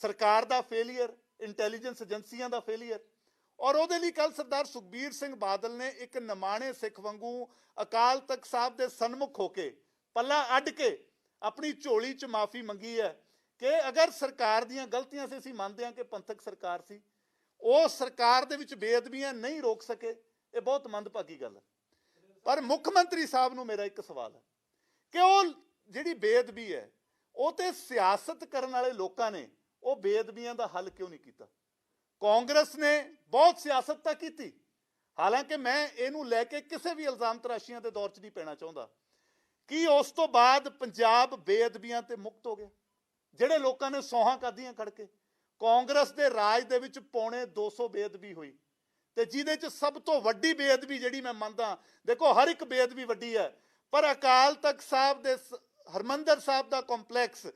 ਸਰਕਾਰ ਦਾ ਫੇਲਿਅਰ ਇੰਟੈਲੀਜੈਂਸ ਏਜੰਸੀਆਂ ਦਾ ਫੇਲਿਅਰ ਔਰ ਉਹਦੇ ਲਈ ਕੱਲ ਸਰਦਾਰ ਸੁਖਬੀਰ ਸਿੰਘ ਬਾਦਲ ਨੇ ਇੱਕ ਨਿਮਾਣੇ ਸਿੱਖ ਵਾਂਗੂ ਅਕਾਲ ਤਖਤ ਸਾਹਿਬ ਦੇ ਸਨਮੁਖ ਹੋ ਕੇ ਪੱਲਾ ਅੱਡ ਕੇ ਆਪਣੀ ਝੋਲੀ 'ਚ ਮਾਫੀ ਮੰਗੀ ਹੈ ਕਿ ਅਗਰ ਸਰਕਾਰ ਦੀਆਂ ਗਲਤੀਆਂ ਸੀ ਅਸੀਂ ਮੰਨਦੇ ਹਾਂ ਕਿ ਪੰਥਕ ਸਰਕਾਰ ਸੀ, ਉਹ ਸਰਕਾਰ ਦੇ ਵਿੱਚ ਬੇਅਦਬੀਆਂ ਨਹੀਂ ਰੋਕ ਸਕੇ, ਇਹ ਬਹੁਤ ਮੰਦਭਾਗੀ ਗੱਲ ਹੈ। ਪਰ ਮੁੱਖ ਮੰਤਰੀ ਸਾਹਿਬ ਨੂੰ ਮੇਰਾ ਇੱਕ ਸਵਾਲ ਹੈ ਕਿ ਉਹ ਜਿਹੜੀ ਬੇਅਦਬੀ ਹੈ, ਉਹ ਤੇ ਸਿਆਸਤ ਕਰਨ ਵਾਲੇ ਲੋਕਾਂ ਨੇ ਉਹ ਬੇਅਦਬੀਆਂ ਦਾ ਹੱਲ ਕਿਉਂ ਨਹੀਂ ਕੀਤਾ? ਕਾਂਗਰਸ ਨੇ ਬਹੁਤ ਸਿਆਸਤ ਤਾਂ ਕੀਤੀ, ਹਾਲਾਂਕਿ ਮੈਂ ਇਹਨੂੰ ਲੈ ਕੇ ਕਿਸੇ ਵੀ ਇਲਜ਼ਾਮ ਤਰਾਸ਼ੀਆਂ ਦੇ ਦੌਰ 'ਚ ਨਹੀਂ ਪੈਣਾ ਚਾਹੁੰਦਾ। ਕੀ ਉਸ ਤੋਂ ਬਾਅਦ ਪੰਜਾਬ ਬੇਅਦਬੀਆਂ ਤੇ ਮੁਕਤ ਹੋ ਗਿਆ? ਜਿਹੜੇ ਲੋਕਾਂ ਨੇ ਸੋਹਾਂ ਕਾਦੀਆਂ ਖੜ ਕੇ ਕਾਂਗਰਸ ਦੇ ਰਾਜ ਦੇ ਵਿੱਚ ਪੌਣੇ 200 ਬੇਅਦਬੀ ਹੋਈ। ਤੇ ਜਿਹਦੇ 'ਚ ਸਭ ਤੋਂ ਵੱਡੀ ਬੇਅਦਬੀ ਜਿਹੜੀ ਮੈਂ ਮੰਨਦਾ, ਦੇਖੋ ਹਰ ਇੱਕ ਬੇਅਦਬੀ ਵੱਡੀ ਹੈ। ਪਰ ਅਕਾਲ ਤਖਤ ਸਾਹਿਬ ਦੇ ਸ- ਹਰਮੰਦਰ ਸਾਹਿਬ ਦਾ ਕੰਪਲੈਕਸ,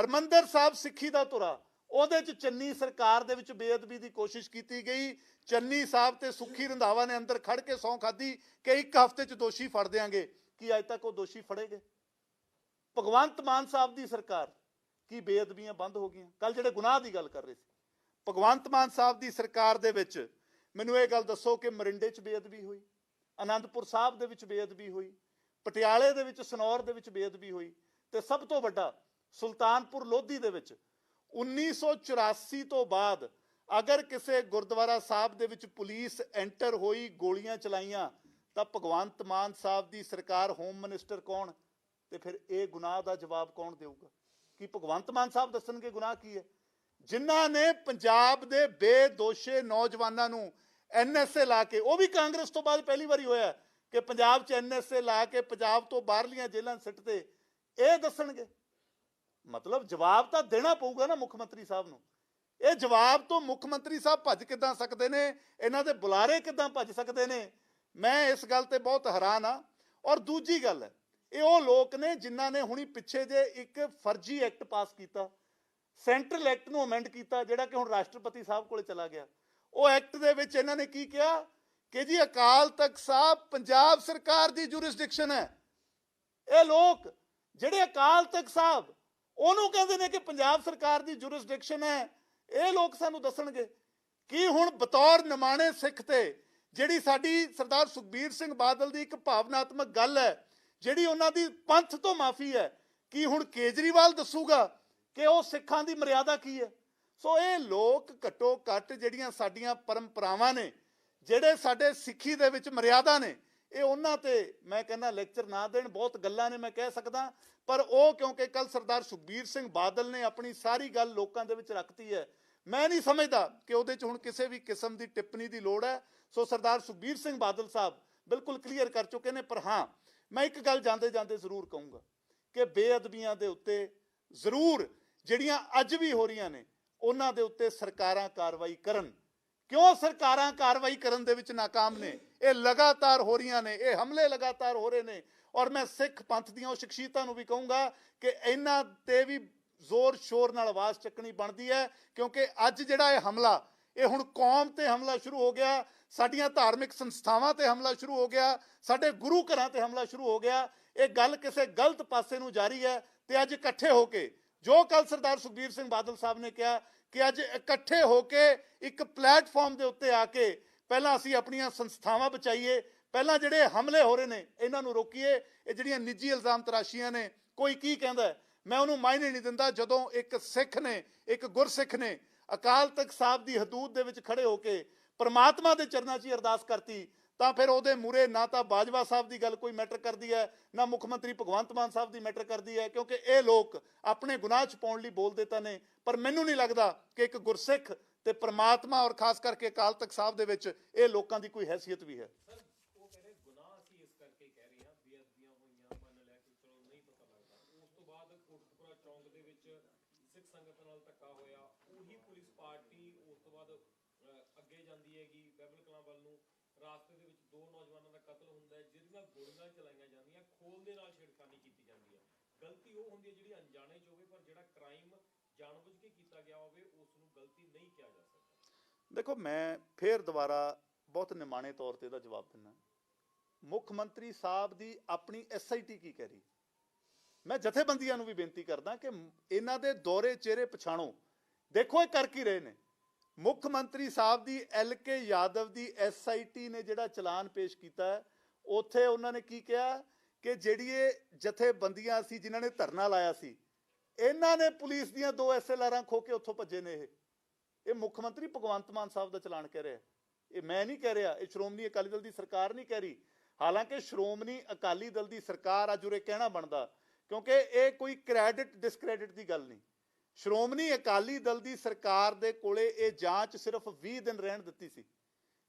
ਹਰਮੰਦਰ ਸਾਹਿਬ ਸਿੱਖੀ ਦਾ ਧੁਰਾ, ਉਹਦੇ 'ਚ ਚੰਨੀ ਸਰਕਾਰ ਦੇ ਵਿੱਚ ਬੇਅਦਬੀ ਦੀ ਕੋਸ਼ਿਸ਼ ਕੀਤੀ ਗਈ। ਚੰਨੀ ਸਾਹਿਬ ਤੇ ਸੁੱਖੀ ਰੰਧਾਵਾ ਨੇ ਅੰਦਰ ਖੜ ਕੇ ਸੌਂ ਖਾਦੀ ਕਿ ਇੱਕ ਹਫ਼ਤੇ 'ਚ ਦੋਸ਼ੀ ਫੜ ਦਿਆਂਗੇ। ਕੀ ਅੱਜ ਤੱਕ ਉਹ ਦੋਸ਼ੀ ਫੜੇ ਗਏ? ਭਗਵੰਤ ਮਾਨ ਸਾਹਿਬ ਦੀ ਸਰਕਾਰ ਕੀ ਬੇਅਦਬੀਆਂ ਬੰਦ ਹੋ ਗਈਆਂ? ਕੱਲ ਜਿਹੜੇ ਗੁਨਾਹ ਦੀ ਗੱਲ ਕਰ ਰਹੇ ਸੀ। ਭਗਵੰਤ ਮਾਨ ਸਾਹਿਬ ਦੀ ਸਰਕਾਰ ਦੇ ਵਿੱਚ ਮੈਨੂੰ ਇਹ ਗੱਲ ਦੱਸੋ ਕਿ ਮਰਿੰਡੇ 'ਚ ਬੇਅਦਬੀ ਹੋਈ ਆਨੰਦਪੁਰ ਸਾਹਿਬ ਦੇ ਵਿੱਚ ਬੇਅਦਬੀ ਹੋਈ, ਪਟਿਆਲੇ ਦੇ ਵਿੱਚ ਸਨੌਰ ਦੇ ਵਿੱਚ ਬੇਅਦਬੀ ਹੋਈ ਤੇ ਸਭ ਤੋਂ ਵੱਡਾ ਸੁਲਤਾਨਪੁਰ ਲੋਧੀ ਦੇ ਵਿੱਚ 1984 ਤੋਂ ਬਾਅਦ ਅਗਰ ਕਿਸੇ ਗੁਰਦੁਆਰਾ ਸਾਹਿਬ ਦੇ ਵਿੱਚ ਪੁਲਿਸ ਐਂਟਰ ਹੋਈ, ਗੋਲੀਆਂ ਚਲਾਈਆਂ ਤਾਂ ਭਗਵੰਤ ਮਾਨ ਸਾਹਿਬ ਦੀ ਸਰਕਾਰ ਹੋਮ ਮਿਨਿਸਟਰ ਕੌਣ? ਤੇ ਫਿਰ ਇਹ ਗੁਨਾਹ ਦਾ ਜਵਾਬ ਕੌਣ ਦੇਊਗਾ? ਕੀ ਭਗਵੰਤ ਮਾਨ ਸਾਹਿਬ ਦੱਸਣਗੇ ਗੁਨਾਹ ਕੀ ਹੈ? ਜਿਨ੍ਹਾਂ ਨੇ ਪੰਜਾਬ ਦੇ ਬੇਦੋਸ਼ੇ ਨੌਜਵਾਨਾਂ ਨੂੰ ਐਨਐਸਏ ਲਾ ਕੇ, ਉਹ ਵੀ ਕਾਂਗਰਸ ਤੋਂ ਬਾਅਦ ਪਹਿਲੀ ਵਾਰੀ ਹੋਇਆ ਕਿ ਪੰਜਾਬ 'ਚ ਐਨਐਸਏ ਲਾ ਕੇ ਪੰਜਾਬ ਤੋਂ ਬਾਹਰਲੀਆਂ ਜੇਲ੍ਹਾਂ ਸਿੱਟਦੇ, ਇਹ ਦੱਸਣਗੇ। ਮਤਲਬ ਜਵਾਬ ਤਾਂ ਦੇਣਾ ਪਊਗਾ ਨਾ ਮੁੱਖ ਮੰਤਰੀ ਸਾਹਿਬ ਨੂੰ। ਇਹ ਜਵਾਬ ਤੋਂ ਮੁੱਖ ਮੰਤਰੀ ਸਾਹਿਬ ਭੱਜ ਕਿੱਦਾਂ ਸਕਦੇ ਨੇ? ਇਹਨਾਂ ਦੇ ਬੁਲਾਰੇ ਕਿੱਦਾਂ ਭੱਜ ਸਕਦੇ ਨੇ? ਮੈਂ ਇਸ ਗੱਲ ਤੇ ਬਹੁਤ ਹੈਰਾਨ ਆ ਔਰ ਦੂਜੀ ਗੱਲ, ਇਹ ਉਹ ਲੋਕ ਨੇ ਜਿਨ੍ਹਾਂ ਨੇ ਹੁਣੀ ਪਿੱਛੇ ਜੇ ਇੱਕ ਫਰਜ਼ੀ ਐਕਟ ਪਾਸ ਕੀਤਾ, ਸੈਂਟਰਲ ਐਕਟ ਨੂੰ ਅਮੈਂਡ ਕੀਤਾ, ਜਿਹੜਾ ਕਿ ਹੁਣ ਰਾਸ਼ਟਰਪਤੀ ਸਾਹਿਬ ਕੋਲੇ ਚਲਾ ਗਿਆ। ਉਹ ਐਕਟ ਦੇ ਵਿੱਚ ਇਹਨਾਂ ਨੇ ਕੀ ਕਿਹਾ ਕਿ ਜੀ ਅਕਾਲ ਤਖਤ ਸਾਹਿਬ ਪੰਜਾਬ ਸਰਕਾਰ ਦੀ ਜੁਰਿਸਡਿਕਸ਼ਨ ਹੈ। ਇਹ ਲੋਕ ਜਿਹੜੇ ਅਕਾਲ ਤਖਤ ਸਾਹਿਬ, ਉਹਨੂੰ ਕਹਿੰਦੇ ਨੇ ਕਿ ਪੰਜਾਬ ਸਰਕਾਰ ਦੀ ਜੁਰਿਸਡਿਕਸ਼ਨ ਹੈ। ਇਹ ਲੋਕ ਸਾਨੂੰ ਦੱਸਣਗੇ ਕੀ ਹੁਣ ਬਤੌਰ ਨਿਮਾਣੇ ਸਿੱਖ ਤੇ ਜਿਹੜੀ ਸਾਡੀ ਸਰਦਾਰ ਸੁਖਬੀਰ ਸਿੰਘ ਬਾਦਲ ਦੀ ਇੱਕ ਭਾਵਨਾਤਮਕ ਗੱਲ ਹੈ, ਜਿਹੜੀ ਉਹਨਾਂ ਦੀ ਪੰਥ ਤੋਂ ਮਾਫੀ ਹੈ, ਕਿ ਹੁਣ ਕੇਜਰੀਵਾਲ ਦੱਸੂਗਾ ਕਿ ਉਹ ਸਿੱਖਾਂ ਦੀ ਮਰਿਆਦਾ ਕੀ ਹੈ? ਸੋ ਇਹ ਲੋਕ ਘੱਟੋ ਘੱਟ ਜਿਹੜੀਆਂ ਸਾਡੀਆਂ ਪਰੰਪਰਾਵਾਂ ਨੇ, ਜਿਹੜੇ ਸਾਡੇ ਸਿੱਖੀ ਦੇ ਵਿੱਚ ਮਰਿਆਦਾ ਨੇ, ਇਹ ਉਹਨਾਂ ਤੇ ਮੈਂ ਕਹਿੰਦਾ ਲੈਕਚਰ ਨਾ ਦੇਣ, ਬਹੁਤ ਗੱਲਾਂ ਨੇ ਮੈਂ ਕਹਿ ਸਕਦਾ, ਪਰ ਉਹ ਕਿਉਂਕਿ ਕੱਲ ਸਰਦਾਰ ਸੁਖਬੀਰ ਸਿੰਘ ਬਾਦਲ ਨੇ ਆਪਣੀ ਸਾਰੀ ਗੱਲ ਲੋਕਾਂ ਦੇ ਵਿੱਚ ਰੱਖਤੀ ਹੈ, ਮੈਂ ਨਹੀਂ ਸਮਝਦਾ ਕਿ ਉਹਦੇ 'ਚ ਹੁਣ ਕਿਸੇ ਵੀ ਕਿਸਮ ਦੀ ਟਿੱਪਣੀ ਦੀ ਲੋੜ ਹੈ ਸੋ ਸਰਦਾਰ ਸੁਖਬੀਰ ਸਿੰਘ ਬਾਦਲ ਸਾਹਿਬ ਬਿਲਕੁਲ ਕਲੀਅਰ ਕਰ ਚੁੱਕੇ ਨੇ, ਪਰ ਹਾਂ, ਮੈਂ ਇੱਕ ਗੱਲ ਜਾਂਦੇ ਜਾਂਦੇ ਜ਼ਰੂਰ ਕਹੂੰਗਾ ਕਿ ਬੇਅਦਬੀਆਂ ਦੇ ਉੱਤੇ ਜ਼ਰੂਰ ਜਿਹੜੀਆਂ ਅੱਜ ਵੀ ਹੋ ਰਹੀਆਂ ਨੇ, ਉਹਨਾਂ ਦੇ ਉੱਤੇ ਸਰਕਾਰਾਂ ਕਾਰਵਾਈ ਕਰਨ। ਕਿਉਂ ਸਰਕਾਰਾਂ ਕਾਰਵਾਈ ਕਰਨ ਦੇ ਵਿੱਚ ਨਾਕਾਮ ਨੇ? ਇਹ ਲਗਾਤਾਰ ਹੋ ਰਹੀਆਂ ਨੇ, ਇਹ ਹਮਲੇ ਲਗਾਤਾਰ ਹੋ ਰਹੇ ਨੇ। ਔਰ ਮੈਂ ਸਿੱਖ ਪੰਥ ਦੀਆਂ ਉਹ ਸ਼ਖਸੀਅਤਾਂ ਨੂੰ ਵੀ ਕਹੂੰਗਾ ਕਿ ਇਹਨਾਂ ਤੇ ਵੀ ਜ਼ੋਰ ਸ਼ੋਰ ਨਾਲ ਆਵਾਜ਼ ਚੱਕਣੀ ਬਣਦੀ ਹੈ, ਕਿਉਂਕਿ ਅੱਜ ਜਿਹੜਾ ਇਹ ਹਮਲਾ, ਇਹ ਹੁਣ ਕੌਮ ਤੇ ਹਮਲਾ ਸ਼ੁਰੂ ਹੋ ਗਿਆ ਸਾਡੀਆਂ ਧਾਰਮਿਕ ਸੰਸਥਾਵਾਂ ਤੇ ਹਮਲਾ ਸ਼ੁਰੂ ਹੋ ਗਿਆ, ਸਾਡੇ ਗੁਰੂ ਘਰਾਂ ਤੇ ਹਮਲਾ ਸ਼ੁਰੂ ਹੋ ਗਿਆ। ਇਹ ਗੱਲ ਕਿਸੇ ਗਲਤ ਪਾਸੇ ਨੂੰ ਜਾਰੀ ਹੈ ਤੇ ਅੱਜ ਇਕੱਠੇ ਹੋ ਕੇ, ਜੋ ਕੱਲ ਸਰਦਾਰ ਸੁਖਬੀਰ ਸਿੰਘ ਬਾਦਲ ਸਾਹਿਬ ਨੇ ਕਿਹਾ ਕਿ ਅੱਜ ਇਕੱਠੇ ਹੋ ਕੇ ਇੱਕ ਪਲੇਟਫਾਰਮ ਦੇ ਉੱਤੇ ਆ ਕੇ ਪਹਿਲਾਂ ਅਸੀਂ ਆਪਣੀਆਂ ਸੰਸਥਾਵਾਂ ਬਚਾਈਏ, ਪਹਿਲਾਂ ਜਿਹੜੇ ਹਮਲੇ ਹੋ ਰਹੇ ਨੇ, ਇਹਨਾਂ ਨੂੰ ਰੋਕੀਏ। ਇਹ ਜਿਹੜੀਆਂ ਨਿੱਜੀ ਇਲਜ਼ਾਮ ਤਰਾਸ਼ੀਆਂ ਨੇ, ਕੋਈ ਕੀ ਕਹਿੰਦਾ ਮੈਂ ਉਹਨੂੰ ਮਾਇਨੇ ਨਹੀਂ ਦਿੰਦਾ ਜਦੋਂ ਇੱਕ ਸਿੱਖ ਨੇ, ਇੱਕ ਗੁਰਸਿੱਖ ਨੇ ਅਕਾਲ ਤਖਤ ਸਾਹਿਬ ਦੀ ਹਦੂਦ ਦੇ ਵਿੱਚ ਖੜੇ ਹੋ ਕੇ ਪਰਮਾਤਮਾ ਦੇ ਚਰਨਾਂ 'ਚ ਹੀ ਅਰਦਾਸ ਕਰਤੀ, ਤਾਂ ਫਿਰ ਉਹਦੇ ਮੂਰੇ ਨਾ ਤਾਂ ਬਾਜਵਾ ਸਾਹਿਬ ਦੀ ਗੱਲ ਕੋਈ ਮੈਟਰ ਕਰਦੀ ਹੈ, ਨਾ ਮੁੱਖ ਮੰਤਰੀ ਭਗਵੰਤ ਮਾਨ ਸਾਹਿਬ ਦੀ ਮੈਟਰ ਕਰਦੀ ਹੈ, ਕਿਉਂਕਿ ਇਹ ਲੋਕ ਆਪਣੇ ਗੁਨਾਹ ਪਾਉਣ ਲਈ ਬੋਲਦੇ ਤਾਂ ਨੇ, ਪਰ ਮੈਨੂੰ ਨਹੀਂ ਲੱਗਦਾ ਕਿ ਇੱਕ ਗੁਰਸਿੱਖ ਤੇ ਪ੍ਰਮਾਤਮਾ ਔਰ ਖਾਸ ਕਰਕੇ ਅਕਾਲ ਤਖਤ ਸਾਹਿਬ ਦੇ ਵਿੱਚ ਇਹ ਲੋਕਾਂ ਦੀ ਕੋਈ ਹੈਸੀਅਤ ਵੀ ਹੈ ਸਰ ਉਹ ਕਹਿ ਰਹੇ ਗੁਨਾਹ ਅਸੀਂ ਇਸ ਕਰਕੇ ਕਹਿ ਰਹੇ ਹਾਂ ਬੇਅਦਬੀਆਂ ਹੋਈਆਂ ਮੰਨ ਲਿਆ ਕਿ ਚਲੋ ਨਹੀਂ ਪਤਾ ਲੱਗਦਾ ਉਸ ਤੋਂ ਬਾਅਦ ਕੋਟਕਪੁਰਾ ਚੌਂਕ ਦੇ ਵਿੱਚ ਸਿੱਖ ਸੰਗਤ ਨਾਲ ਧੱਕਾ ਹੋਇਆ ਉਹੀ ਪੁਲਿਸ ਪਾਰਟੀ ਉਸ ਤੋਂ ਬਾਅਦ ਅਹ, ਅੱਗੇ ਜਾਂਦੀ ਹੈਗੀ ਬੈਬਲ ਕਲਾਂ ਵੱਲ ਨੂੰ ਰਾਸਤੇ ਦੇ ਵਿੱਚ ਦੋ ਨੌਜਵਾਨਾਂ ਦਾ ਕਤਲ ਹੁੰਦਾ ਹੈ ਜਿਹਦੀਆਂ ਗੋਲੀਆਂ ਚਲਾਈਆਂ ਜਾਂਦੀਆਂ, ਖੋਲ ਦੇ ਨਾਲ ਛੇੜਖਾਨੀ ਕੀਤੀ ਜਾਂਦੀ ਹੈ। ਗਲਤੀ ਉਹ ਹੁੰਦੀ ਹੈ ਜਿਹੜੀ ਅਣਜਾਣੇ 'ਚ ਹੋਵੇ, ਪਰ ਜਿਹੜਾ ਕ੍ਰਾਈਮ ਜਾਣਬੁੱਝ ਕੇ ਕੀਤਾ ਗਿਆ ਹੋਵੇ ਉਸ ਨੂੰ ਗਲਤੀ ਨਹੀਂ ਕਿਹਾ ਜਾ ਸਕਦਾ। ਦੇਖੋ, ਮੈਂ ਫੇਰ ਦੁਬਾਰਾ ਬਹੁਤ ਨਿਮਾਣੇ ਤੌਰ ਤੇ ਇਹਦਾ ਜਵਾਬ ਦਿੰਦਾ। ਮੁੱਖ ਮੰਤਰੀ ਸਾਹਿਬ ਦੀ ਆਪਣੀ ਐਸਆਈਟੀ ਕੀ ਕਹਿ ਰਹੀ? ਮੈਂ ਜਥੇਬੰਦੀਆਂ ਨੂੰ ਵੀ ਬੇਨਤੀ ਕਰਦਾ ਕਿ ਇਹਨਾਂ ਦੇ ਦੌਰੇ ਚਿਹਰੇ ਪਛਾਣੋ। ਦੇਖੋ ਇਹ ਕਰ ਕੀ ਰਹੇ ਨੇ? ਮੁੱਖ ਮੰਤਰੀ ਸਾਹਿਬ ਦੀ ਐਲ ਕੇ ਯਾਦਵ ਦੀ ਐਸਆਈਟੀ ਨੇ ਜਿਹੜਾ ਚਲਾਨ ਪੇਸ਼ ਕੀਤਾ ਉੱਥੇ ਉਹਨਾਂ ਨੇ ਕੀ ਕਿਹਾ ਕਿ ਜਿਹੜੀ ਇਹ ਜਥੇਬੰਦੀਆਂ ਸੀ, ਜਿਨ੍ਹਾਂ ਨੇ ਧਰਨਾ ਲਾਇਆ ਸੀ, ਇਹਨਾਂ ਨੇ ਪੁਲਿਸ ਦੀਆਂ ਦੋ ਐਸਐਲਆਰਾਂ ਖੋ ਕੇ ਉੱਥੋਂ ਭੱਜੇ ਨੇ ਇਹ। ਇਹ ਮੁੱਖ ਮੰਤਰੀ ਭਗਵੰਤ ਮਾਨ ਸਾਹਿਬ ਦਾ ਚਲਾਨ ਕਹਿ ਰਿਹਾ ਇਹ ਮੈਂ ਨਹੀਂ ਕਹਿ ਰਿਹਾ, ਇਹ ਸ਼੍ਰੋਮਣੀ ਅਕਾਲੀ ਦਲ ਦੀ ਸਰਕਾਰ ਨਹੀਂ ਕਹਿ ਰਹੀ। ਹਾਲਾਂਕਿ ਸ਼੍ਰੋਮਣੀ ਅਕਾਲੀ ਦਲ ਦੀ ਸਰਕਾਰ ਅੱਜ ਉਰੇ ਕਹਿਣਾ ਬਣਦਾ, ਕਿਉਂਕਿ ਇਹ ਕੋਈ ਕ੍ਰੈਡਿਟ, ਡਿਸਕ੍ਰੈਡਿਟ ਦੀ ਗੱਲ ਨਹੀਂ। ਸ਼੍ਰੋਮਣੀ ਅਕਾਲੀ ਦਲ ਦੀ ਸਰਕਾਰ ਦੇ ਕੋਲੇ ਇਹ ਜਾਂਚ ਸਿਰਫ 20 ਦਿਨ ਰਹਿਣ ਦਿੱਤੀ ਸੀ।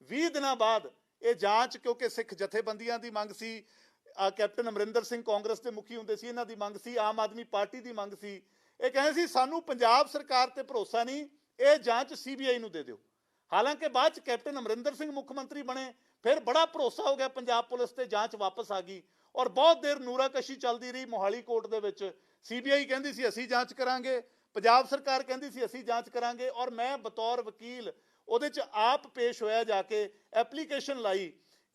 20 ਦਿਨਾਂ ਬਾਅਦ ਇਹ ਜਾਂਚ, ਕਿਉਂਕਿ ਸਿੱਖ ਜਥੇਬੰਦੀਆਂ ਦੀ ਮੰਗ ਸੀ ਕੈਪਟਨ ਅਮਰਿੰਦਰ ਸਿੰਘ ਕਾਂਗਰਸ ਦੇ ਮੁਖੀ ਹੁੰਦੇ ਸੀ, ਇਹਨਾਂ ਦੀ ਮੰਗ ਸੀ, ਆਮ ਆਦਮੀ ਪਾਰਟੀ ਦੀ ਮੰਗ ਸੀ। ਇਹ ਕਹਿੰਦੇ ਸੀ, ਸਾਨੂੰ ਪੰਜਾਬ ਸਰਕਾਰ ਤੇ ਭਰੋਸਾ ਨਹੀਂ, ਇਹ ਜਾਂਚ ਸੀਬੀਆਈ ਨੂੰ ਦੇ ਦਿਓ। ਹਾਲਾਂਕਿ ਬਾਅਦ ਚ ਕੈਪਟਨ ਅਮਰਿੰਦਰ ਸਿੰਘ ਮੁੱਖ ਮੰਤਰੀ ਬਣੇ, ਫਿਰ ਬੜਾ ਭਰੋਸਾ ਹੋ ਗਿਆ, ਪੰਜਾਬ ਪੁਲਿਸ ਤੇ ਜਾਂਚ ਵਾਪਸ ਆ ਗਈ ਔਰ ਬਹੁਤ ਦੇਰ ਨੂਰਾਕਸ਼ੀ ਚੱਲਦੀ ਰਹੀ ਮੋਹਾਲੀ ਕੋਰਟ ਦੇ ਵਿੱਚ। ਸੀਬੀਆਈ ਕਹਿੰਦੀ ਸੀ, ਅਸੀਂ ਜਾਂਚ ਕਰਾਂਗੇ। ਪੰਜਾਬ ਸਰਕਾਰ ਕਹਿੰਦੀ ਸੀ, ਅਸੀਂ ਜਾਂਚ ਕਰਾਂਗੇ ਔਰ ਮੈਂ ਬਤੌਰ ਵਕੀਲ ਉਹਦੇ ਚ ਆਪ ਪੇਸ਼ ਹੋਇਆ ਜਾ ਕੇ ਐਪਲੀਕੇਸ਼ਨ ਲਾਈ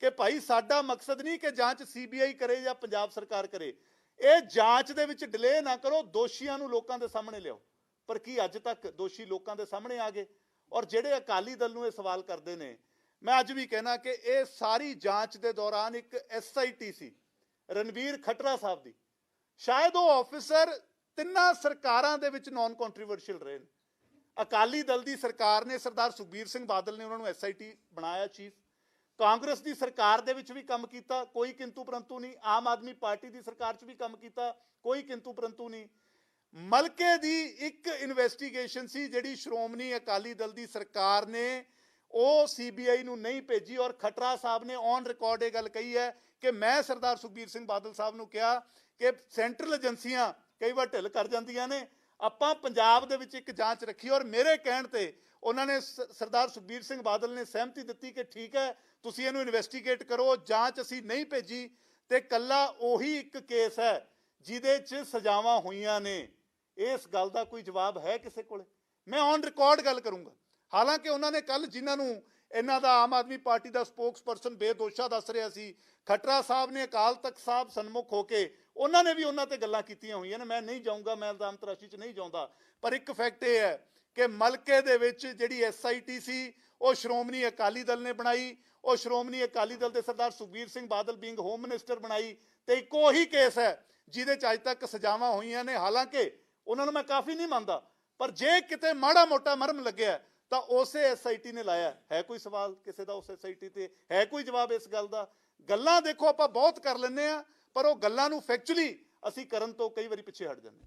ਕਿ ਭਾਈ ਸਾਡਾ ਮਕਸਦ ਨਹੀਂ ਕਿ ਜਾਂਚ ਸੀਬੀਆਈ ਕਰੇ ਜਾਂ ਪੰਜਾਬ ਸਰਕਾਰ ਕਰੇ। ਇਹ ਜਾਂਚ ਦੇ ਵਿੱਚ ਡਿਲੇ ਨਾ ਕਰੋ, ਦੋਸ਼ੀਆਂ ਨੂੰ ਲੋਕਾਂ ਦੇ ਸਾਹਮਣੇ ਲਿਆਓ। ਪਰ ਕੀ ਅੱਜ ਤੱਕ ਦੋਸ਼ੀ ਲੋਕਾਂ ਦੇ ਸਾਹਮਣੇ ਆ ਗਏ? ਔਰ ਜਿਹੜੇ ਅਕਾਲੀ ਦਲ ਨੂੰ ਇਹ ਸਵਾਲ ਕਰਦੇ ਨੇ, ਮੈਂ ਅੱਜ ਵੀ ਕਹਿਣਾ ਕਿ ਇਹ ਸਾਰੀ ਜਾਂਚ ਦੇ ਦੌਰਾਨ ਇੱਕ ਐਸਆਈਟੀ ਸੀ, ਰਣਵੀਰ ਖਟਰਾ ਸਾਹਿਬ ਦੀ। ਸ਼ਾਇਦ ਉਹ ਆਫੀਸਰ ਤਿੰਨਾਂ ਸਰਕਾਰਾਂ ਦੇ ਵਿੱਚ ਨਾਨ ਕੰਟਰੋਵਰਸ਼ੀਅਲ ਰਹੇ ਨੇ। ਅਕਾਲੀ ਦਲ ਦੀ ਸਰਕਾਰ ਨੇ ਸਰਦਾਰ ਸੁਖਬੀਰ ਸਿੰਘ ਬਾਦਲ ਨੇ ਉਹਨਾਂ ਨੂੰ ਐਸਆਈਟੀ ਬਣਾਇਆ ਚੀਫ ਕਾਂਗਰਸ ਦੀ ਸਰਕਾਰ ਦੇ ਵਿੱਚ ਵੀ ਕੰਮ ਕੀਤਾ, ਕੋਈ ਕਿੰਤੂ ਪਰੰਤੂ ਨਹੀਂ। ਆਮ ਆਦਮੀ ਪਾਰਟੀ ਦੀ ਸਰਕਾਰ 'ਚ ਵੀ ਕੰਮ ਕੀਤਾ, ਕੋਈ ਕਿੰਤੂ ਪਰੰਤੂ ਨਹੀਂ। ਮਲਕੇ ਦੀ ਇੱਕ ਇਨਵੈਸਟੀਗੇਸ਼ਨ ਸੀ ਜਿਹੜੀ ਸ਼੍ਰੋਮਣੀ ਅਕਾਲੀ ਦਲ ਦੀ ਸਰਕਾਰ ਨੇ, ਉਹ ਸੀਬੀਆਈ ਨੂੰ ਨਹੀਂ ਭੇਜੀ ਔਰ ਖਟਰਾ ਸਾਹਿਬ ਨੇ ਔਨ ਰਿਕਾਰਡ ਇਹ ਗੱਲ ਕਹੀ ਹੈ ਕਿ ਮੈਂ ਸਰਦਾਰ ਸੁਖਬੀਰ ਸਿੰਘ ਬਾਦਲ ਸਾਹਿਬ ਨੂੰ ਕਿਹਾ ਕਿ ਸੈਂਟਰਲ ਏਜੰਸੀਆਂ ਕਈ ਵਾਰ ਢਿੱਲ ਕਰ ਜਾਂਦੀਆਂ ਨੇ। ਆਪਾਂ ਪੰਜਾਬ ਦੇ ਵਿੱਚ ਇੱਕ ਜਾਂਚ ਰੱਖੀ ਔਰ ਮੇਰੇ ਕਹਿਣ ਤੇ ਉਹਨਾਂ ਨੇ ਸਰਦਾਰ ਸੁਖਬੀਰ ਸਿੰਘ ਬਾਦਲ ਨੇ ਸਹਿਮਤੀ ਦਿੱਤੀ ਕਿ ਠੀਕ ਹੈ, ਤੁਸੀਂ ਇਹਨੂੰ ਇਨਵੈਸਟੀਗੇਟ ਕਰੋ, ਜਾਂਚ ਅਸੀਂ ਨਹੀਂ ਭੇਜੀ ਤੇ ਕੱਲਾ ਉਹੀ ਇੱਕ ਕੇਸ ਹੈ ਜਿਹਦੇ 'ਚ ਸਜ਼ਾਵਾਂ ਹੋਈਆਂ ਨੇ। ਇਸ ਗੱਲ ਦਾ ਕੋਈ ਜਵਾਬ ਹੈ ਕਿਸੇ ਕੋਲੇ? ਮੈਂ ਔਨ ਰਿਕਾਰਡ ਗੱਲ ਕਰੂੰਗਾ। ਹਾਲਾਂਕਿ ਉਹਨਾਂ ਨੇ ਕੱਲ ਜਿਨ੍ਹਾਂ ਨੂੰ ਇਹਨਾਂ ਦਾ ਆਮ ਆਦਮੀ ਪਾਰਟੀ ਦਾ ਸਪੋਕਸਪਰਸਨ ਬੇਦੋਸ਼ਾ ਦੱਸ ਰਿਹਾ ਸੀ। ਖਟਰਾ ਸਾਹਿਬ ਨੇ ਅਕਾਲ ਤਖਤ ਸਾਹਿਬ ਸਨਮੁਖ ਹੋ ਕੇ ਉਹਨਾਂ ਨੇ ਵੀ ਉਹਨਾਂ ਤੇ ਗੱਲਾਂ ਕੀਤੀਆਂ ਹੋਈਆਂ ਨੇ। ਮੈਂ ਨਹੀਂ ਜਾਊਂਗਾ, ਮੈਂ ਇਲਜ਼ਾਮ ਤਰਾਸ਼ੀ 'ਚ ਨਹੀਂ ਜਾਊਂਦਾ। ਪਰ ਇੱਕ ਫੈਕਟ ਇਹ ਹੈ ਕਿ ਮਲਕੇ ਦੇ ਵਿੱਚ ਜਿਹੜੀ ਐਸਆਈਟੀ ਸੀ, ਉਹ ਸ਼੍ਰੋਮਣੀ ਅਕਾਲੀ ਦਲ ਨੇ ਬਣਾਈ। ਉਹ ਸ਼੍ਰੋਮਣੀ ਅਕਾਲੀ ਦਲ ਦੇ Sardar Sukhbir Singh Badal being home minister ਬਣਾਈ ਤੇ ਇੱਕੋ ਉਹੀ ਕੇਸ ਹੈ ਜਿਹਦੇ ਚ ਅੱਜ ਤੱਕ ਸਜ਼ਾਵਾਂ ਹੋਈਆਂ ਨੇ। ਹਾਲਾਂਕਿ ਉਹਨਾਂ ਨੂੰ ਮੈਂ ਕਾਫੀ ਨਹੀਂ ਮੰਨਦਾ, ਪਰ ਜੇ ਕਿਤੇ ਮਾੜਾ ਮੋਟਾ ਮਰਮ ਲੱਗਿਆ ਤਾਂ ਉਸੇ ਐਸਆਈਟੀ ਨੇ ਲਾਇਆ। ਹੈ ਕੋਈ ਸਵਾਲ ਕਿਸੇ ਦਾ ਉਸ ਐਸਆਈਟੀ ਤੇ? ਹੈ ਕੋਈ ਜਵਾਬ ਇਸ ਗੱਲ ਦਾ? ਗੱਲਾਂ ਦੇਖੋ ਆਪਾਂ ਬਹੁਤ ਕਰ ਲੈਂਦੇ ਆ ਪਰ ਉਹ ਗੱਲਾਂ ਨੂੰ ਫੈਕਚੁਅਲੀ ਅਸੀਂ ਕਰਨ ਤੋਂ ਕਈ ਵਾਰੀ ਪਿੱਛੇ ਹਟ ਜਾਂਦੇ